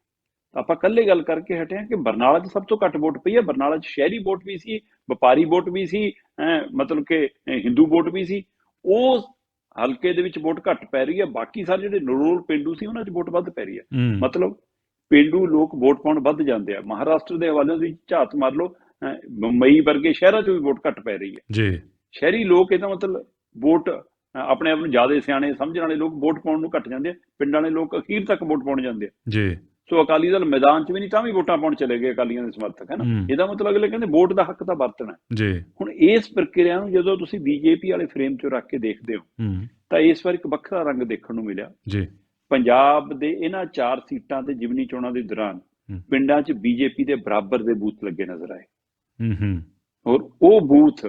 S2: ਤਾਂ ਆਪਾਂ ਕੱਲੇ ਗੱਲ ਕਰਕੇ ਹਟੇ ਹਾਂ ਕਿ ਬਰਨਾਲਾ 'ਚ ਸਭ ਤੋਂ ਘੱਟ ਵੋਟ ਪਈ ਹੈ। ਬਰਨਾਲਾ 'ਚ ਸ਼ਹਿਰੀ ਵੋਟ ਵੀ ਸੀ ਵਪਾਰੀ ਵੋਟ ਵੀ ਸੀ ਮਤਲਬ ਕਿ ਹਿੰਦੂ ਵੋਟ ਵੀ ਸੀ। ਉਹ ਹਲਕੇ ਦੇ ਵਿੱਚ ਵੋਟ ਘੱਟ ਪੈ ਰਹੀ ਹੈ। ਬਾਕੀ ਸਾਰੇ ਜਿਹੜੇ ਨਰੂਲ ਪਿੰਡੂ ਸੀ ਉਹਨਾਂ 'ਚ ਵੋਟ ਵੱਧ ਪੈ ਰਹੀ ਹੈ। ਮਤਲਬ ਪਿੰਡੂ ਲੋਕ ਵੋਟ ਪਾਉਣ ਵੱਧ ਜਾਂਦੇ ਆ। ਮਹਾਰਾਸ਼ਟਰ ਦੇ ਹਵਾਲੇ ਦੀ ਝਾਤ ਮਾਰ ਲਓ ਮੁੰਬਈ ਵਰਗੇ ਸ਼ਹਿਰਾਂ 'ਚ ਵੀ ਵੋਟ ਘੱਟ ਪੈ ਰਹੀ ਹੈ।
S1: ਜੀ।
S2: ਸ਼ਹਿਰੀ ਲੋਕ ਇਹਦਾ ਮਤਲਬ ਵੋਟ ਆਪਣੇ ਆਪ ਨੂੰ ਜ਼ਿਆਦਾ ਸਿਆਣੇ ਸਮਝਣ ਵਾਲੇ ਲੋਕ ਵੋਟ ਪਾਉਣ ਨੂੰ ਘੱਟ ਜਾਂਦੇ ਆ। ਪਿੰਡਾਂ ਵਾਲੇ ਲੋਕ ਅਖੀਰ ਤੱਕ ਵੋਟ ਪਾਉਣ ਜਾਂਦੇ ਆ।
S1: ਜੀ।
S2: ਸੋ ਅਕਾਲੀ ਦਲ ਮੈਦਾਨ 'ਚ ਵੀ ਨਹੀਂ ਤਾਂ ਵੀ ਵੋਟਾਂ ਪਾਉਣ ਚਲੇ ਗਏ ਅਕਾਲੀਆਂ ਦੇ ਸਮਰਥਕ ਹੈ ਨਾ?
S1: ਹੂੰ।
S2: ਇਹਦਾ ਮਤਲਬ ਅਗਲੇ ਕਹਿੰਦੇ ਵੋਟ ਦਾ ਹੱਕ ਤਾਂ ਵਰਤਣਾ ਹੈ।
S1: ਜੀ।
S2: ਹੁਣ ਇਸ ਪ੍ਰਕਿਰਿਆ ਨੂੰ ਜਦੋਂ ਤੁਸੀਂ ਬੀਜੇਪੀ ਵਾਲੇ ਫਰੇਮ 'ਚ ਰੱਖ ਕੇ ਦੇਖਦੇ ਹੋ ਤਾਂ ਇਸ ਵਾਰ ਇੱਕ ਵੱਖਰਾ ਰੰਗ ਦੇਖਣ ਨੂੰ ਮਿਲਿਆ।
S1: ਜੀ।
S2: ਪੰਜਾਬ ਦੇ ਇਹਨਾਂ ਚਾਰ ਸੀਟਾਂ ਤੇ ਜਿਮਨੀ ਚੋਣਾਂ ਦੇ ਦੌਰਾਨ। ਪਿੰਡਾਂ 'ਚ ਬੀਜੇਪੀ ਦੇ ਬਰਾਬਰ ਦੇ ਬੂਥ ਲੱਗੇ ਨਜ਼ਰ ਆਏ।
S1: ਹੂੰ ਹੂੰ।
S2: ਔਰ ਉਹ ਬੂਥ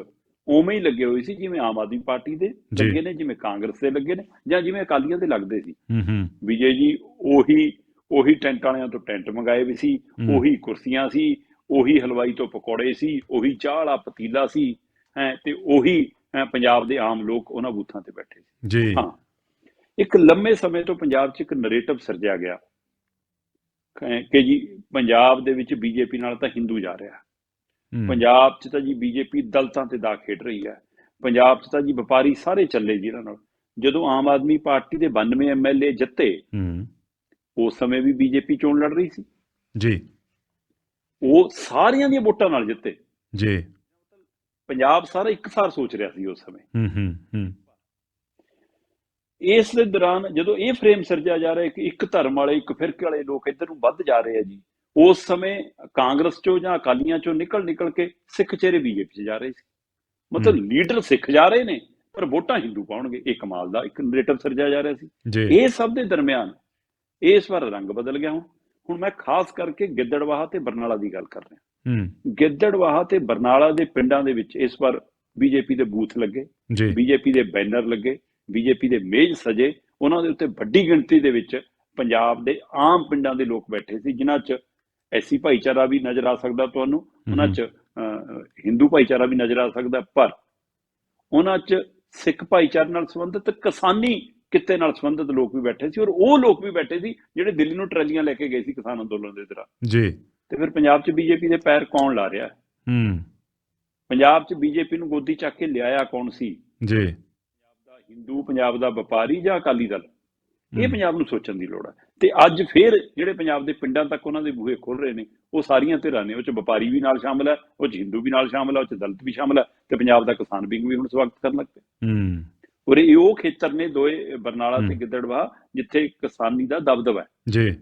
S2: ਉਵੇਂ ਹੀ ਲੱਗੇ ਹੋਏ ਸੀ ਜਿਵੇਂ ਆਮ ਆਦਮੀ ਪਾਰਟੀ ਦੇ। ਲੱਗੇ ਨੇ ਜਿਵੇਂ ਕਾਂਗਰਸ ਦੇ ਲੱਗੇ ਨੇ ਜਾਂ ਜਿਵੇਂ ਅਕਾਲੀਆਂ ਦੇ ਲੱਗਦੇ ਸੀ।
S1: ਹੂੰ ਹੂੰ।
S2: ਵਿਜੇ ਜੀ ਉਹੀ ਉਹੀ ਟੈਂਟ ਵਾਲਿਆਂ ਤੋਂ ਟੈਂਟ ਮੰਗਾਏ ਵੀ ਸੀ। ਉਹੀ ਕੁਰਸੀਆਂ ਸੀ ਉਹੀ ਹਲਵਾਈ ਤੋਂ ਪਕੌੜੇ ਸੀ ਉਹੀ ਚਾਹ ਵਾਲਾ ਪਤੀਲਾ ਸੀ ਹੈ ਤੇ ਉਹੀ ਪੰਜਾਬ ਦੇ ਆਮ ਲੋਕ ਉਹਨਾਂ ਬੂਥਾਂ ਤੇ ਬੈਠੇ ਸੀ।
S1: ਜੀ।
S2: ਹਾਂ। ਇੱਕ ਲੰਮੇ ਸਮੇਂ ਤੋਂ ਪੰਜਾਬ 'ਚ ਇੱਕ ਨੈਰੇਟਿਵ ਸਿਰਜਿਆ ਗਿਆ। ਕਿ ਜੀ ਪੰਜਾਬ ਦੇ ਵਿੱਚ ਬੀਜੇਪੀ ਨਾਲ ਤਾਂ ਹਿੰਦੂ ਜਾ ਰਿਹਾ। ਪੰਜਾਬ 'ਚ ਤਾਂ ਜੀ ਬੀਜੇਪੀ ਦਲਤਾਂ ਤੇ ਦਾ ਖੇਡ ਰਹੀ ਹੈ। ਪੰਜਾਬ 'ਚ ਤਾਂ ਜੀ ਵਪਾਰੀ ਸਾਰੇ ਚੱਲੇ ਜੀ ਇਹਨਾਂ ਨਾਲ। ਜਦੋਂ ਆਮ ਆਦਮੀ ਪਾਰਟੀ ਦੇ 92 ਐਮਐਲਏ ਜਿੱਤੇ
S1: ਹੂੰ।
S2: ਉਸ ਸਮੇਂ ਵੀ ਬੀਜੇਪੀ ਚੋਣ ਲੜ ਰਹੀ ਸੀ।
S1: ਜੀ।
S2: ਉਹ ਸਾਰੀਆਂ ਦੀਆਂ ਵੋਟਾਂ ਨਾਲ ਜਿੱਤੇ।
S1: ਜੀ।
S2: ਪੰਜਾਬ ਸਾਰਾ ਇੱਕਸਾਰ ਸੋਚ ਰਿਹਾ ਸੀ ਉਸ ਸਮੇਂ।
S1: ਹੂੰ ਹੂੰ ਹੂੰ।
S2: ਇਸ ਦੇ ਦੌਰਾਨ ਜਦੋਂ ਇਹ ਫਰੇਮ ਸਿਰਜਿਆ ਜਾ ਰਿਹਾ ਕਿ ਇੱਕ ਧਰਮ ਵਾਲੇ ਇੱਕ ਫਿਰਕੇ ਵਾਲੇ ਲੋਕ ਇੱਧਰ ਨੂੰ ਵੱਧ ਜਾ ਰਹੇ ਆ ਜੀ। ਉਸ ਸਮੇਂ ਕਾਂਗਰਸ ਚੋਂ ਜਾਂ ਅਕਾਲੀਆਂ ਚੋਂ ਨਿਕਲ ਨਿਕਲ ਕੇ ਸਿੱਖ ਚਿਹਰੇ ਬੀਜੇਪੀ 'ਚ ਜਾ ਰਹੇ ਸੀ। ਮਤਲਬ ਲੀਡਰ ਸਿੱਖ ਜਾ ਰਹੇ ਨੇ ਪਰ ਵੋਟਾਂ ਹਿੰਦੂ ਪਾਉਣਗੇ ਇਹ ਕਮਾਲ ਦਾ ਇੱਕ ਨੈਰੇਟਿਵ ਸਿਰਜਿਆ ਜਾ ਰਿਹਾ ਸੀ। ਇਹ ਸਭ ਦੇ ਦਰਮਿਆਨ ਇਸ ਵਾਰ ਰੰਗ ਬਦਲ ਗਿਆ ਹੁਣ। ਹੁਣ ਮੈਂ ਖਾਸ ਕਰਕੇ ਗਿੱਦੜਵਾਹਾ ਤੇ ਬਰਨਾਲਾ ਦੀ ਗੱਲ ਕਰ ਰਿਹਾ।
S1: ਹੂੰ।
S2: ਗਿੱਦੜਵਾਹਾ ਤੇ ਬਰਨਾਲਾ ਦੇ ਪਿੰਡਾਂ ਦੇ ਵਿੱਚ ਇਸ ਵਾਰ ਬੀਜੇਪੀ ਦੇ ਬੂਥ ਲੱਗੇ ਬੀਜੇਪੀ ਦੇ ਬੈਨਰ ਲੱਗੇ ਬੀਜੇਪੀ ਦੇ ਮੇਜ਼ ਸਜੇ ਉਹਨਾਂ ਦੇ ਉੱਤੇ ਵੱਡੀ ਗਿਣਤੀ ਦੇ ਵਿੱਚ ਪੰਜਾਬ ਦੇ ਆਮ ਪਿੰਡਾਂ ਦੇ ਲੋਕ ਬੈਠੇ ਸੀ ਜਿਨ੍ਹਾਂ 'ਚ ਐਸੀ ਭਾਈਚਾਰਾ ਵੀ ਨਜ਼ਰ ਆ ਸਕਦਾ ਤੁਹਾਨੂੰ ਉਹਨਾਂ 'ਚ ਹਿੰਦੂ ਭਾਈਚਾਰਾ ਵੀ ਨਜ਼ਰ ਆ ਸਕਦਾ ਪਰ ਉਹਨਾਂ 'ਚ ਸਿੱਖ ਭਾਈਚਾਰੇ ਨਾਲ ਸੰਬੰਧਿਤ ਕਿਸਾਨੀ ਕਿੱਤੇ ਨਾਲ ਸੰਬੰਧਿਤ ਲੋਕ ਵੀ ਬੈਠੇ ਸੀ ਔਰ ਉਹ ਲੋਕ ਵੀ ਬੈਠੇ ਸੀ ਜਿਹੜੇ ਦਿੱਲੀ ਨੂੰ ਟਰਾਲੀਆਂ ਲੈ ਕੇ ਗਏ ਸੀ ਕਿਸਾਨ ਅੰਦੋਲਨ ਦੇ ਦੌਰਾਨ।
S1: ਜੀ।
S2: ਤੇ ਫਿਰ ਪੰਜਾਬ 'ਚ ਬੀਜੇਪੀ ਦੇ ਪੈਰ ਕੌਣ ਲਾ ਰਿਹਾ?
S1: ਹੂੰ।
S2: ਪੰਜਾਬ 'ਚ ਬੀਜੇਪੀ ਨੂੰ ਗੋਦੀ ਚੱਕ ਕੇ ਲਿਆਇਆ ਕੌਣ ਸੀ?
S1: ਜੀ।
S2: ਪੰਜਾਬ ਦਾ ਹਿੰਦੂ ਪੰਜਾਬ ਦਾ ਵਪਾਰੀ ਜਾਂ ਅਕਾਲੀ ਦਲ? ਇਹ ਪੰਜਾਬ ਨੂੰ ਸੋਚਣ ਦੀ ਲੋੜ ਹੈ ਤੇ ਅੱਜ ਫਿਰ ਜਿਹੜੇ ਪੰਜਾਬ ਦੇ ਪਿੰਡਾਂ ਤੱਕ ਉਹਨਾਂ ਦੇ ਬੂਹੇ ਖੁੱਲ ਰਹੇ ਨੇ ਉਹ ਸਾਰੀਆਂ ਧਿਰਾਂ ਨੇ ਉਹ ਚ ਵਪਾਰੀ ਵੀ ਨਾਲ ਸ਼ਾਮਲ ਹੈ ਉਹ ਚ ਹਿੰਦੂ ਵੀ ਨਾਲ ਸ਼ਾਮਲ ਹੈ ਉਹ ਚ ਦਲਿਤ ਵੀ ਸ਼ਾਮਲ ਹੈ ਤੇ ਪੰਜਾਬ ਦਾ ਕਿਸਾਨ ਵਿੰਗ ਵੀ ਹੁਣ ਸਵਾਗਤ ਕਰਨ ਲੱਗ ਪਿਆ।
S1: ਹੂੰ।
S2: ਔਰ ਇਹ ਉਹ ਖੇਤਰ ਨੇ ਦੋਏ ਬਰਨਾਲਾ ਤੇ। ਗਿੱਦੜਵਾ ਜਿੱਥੇ ਕਿਸਾਨੀ ਦਾ ਦਬਦਬਾ ਹੈ।
S1: ਜੀ।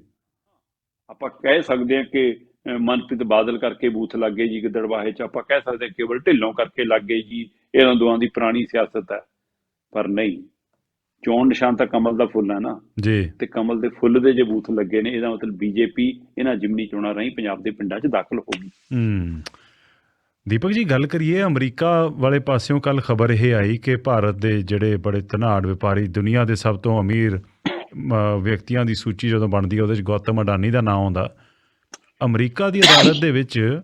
S2: ਆਪਾਂ ਕਹਿ ਸਕਦੇ ਹਾਂ ਕਿ ਮਨਪ੍ਰੀਤ ਬਾਦਲ ਕਰਕੇ ਬੂਥ ਲੱਗੇ ਜੀ ਗਿੱਦੜਵਾਹੇ ਚ ਆਪਾਂ ਕਹਿ ਸਕਦੇ ਹਾਂ ਕੇਵਲ ਢਿੱਲੋਂ ਕਰਕੇ ਲੱਗੇ ਜੀ ਇਹਨਾਂ ਦੋਆਂ ਦੀ ਪੁਰਾਣੀ ਸਿਆਸਤ ਹੈ। ਪਰ ਨਹੀਂ ਚੋਣ ਨਿਸ਼ਾਨ ਤਾਂ ਕਮਲ ਦਾ ਫੁੱਲ ਹੈ ਨਾ।
S1: ਜੀ।
S2: ਤੇ ਕਮਲ ਦੇ ਫੁੱਲ ਦੇ ਜੇ ਬੂਥ ਲੱਗੇ ਨੇ ਇਹਦਾ ਮਤਲਬ ਬੀਜੇਪੀ ਇਹਨਾਂ ਜਿਮਨੀ ਚੋਣਾਂ ਰਾਹੀਂ ਪੰਜਾਬ ਦੇ ਪਿੰਡਾਂ 'ਚ ਦਾਖਲ ਹੋ ਗਈ।
S1: ਹੂੰ। ਦੀਪਕ ਜੀ ਗੱਲ ਕਰੀਏ ਅਮਰੀਕਾ ਵਾਲੇ ਪਾਸਿਓਂ ਕੱਲ ਖਬਰ ਇਹ ਆਈ ਕਿ ਭਾਰਤ ਦੇ ਜਿਹੜੇ ਬੜੇ ਧਨਾੜ ਵਪਾਰੀ ਦੁਨੀਆ ਦੇ ਸਭ ਤੋਂ ਅਮੀਰ ਵਿਅਕਤੀਆਂ ਦੀ ਸੂਚੀ ਜਦੋਂ ਬਣਦੀ ਹੈ ਉਹਦੇ ਵਿੱਚ ਗੌਤਮ ਅਡਾਨੀ ਦਾ ਨਾਮ ਆਉਂਦਾ। ਅਮਰੀਕਾ ਦੀ ਅਦਾਲਤ ਦੇ ਵਿੱਚ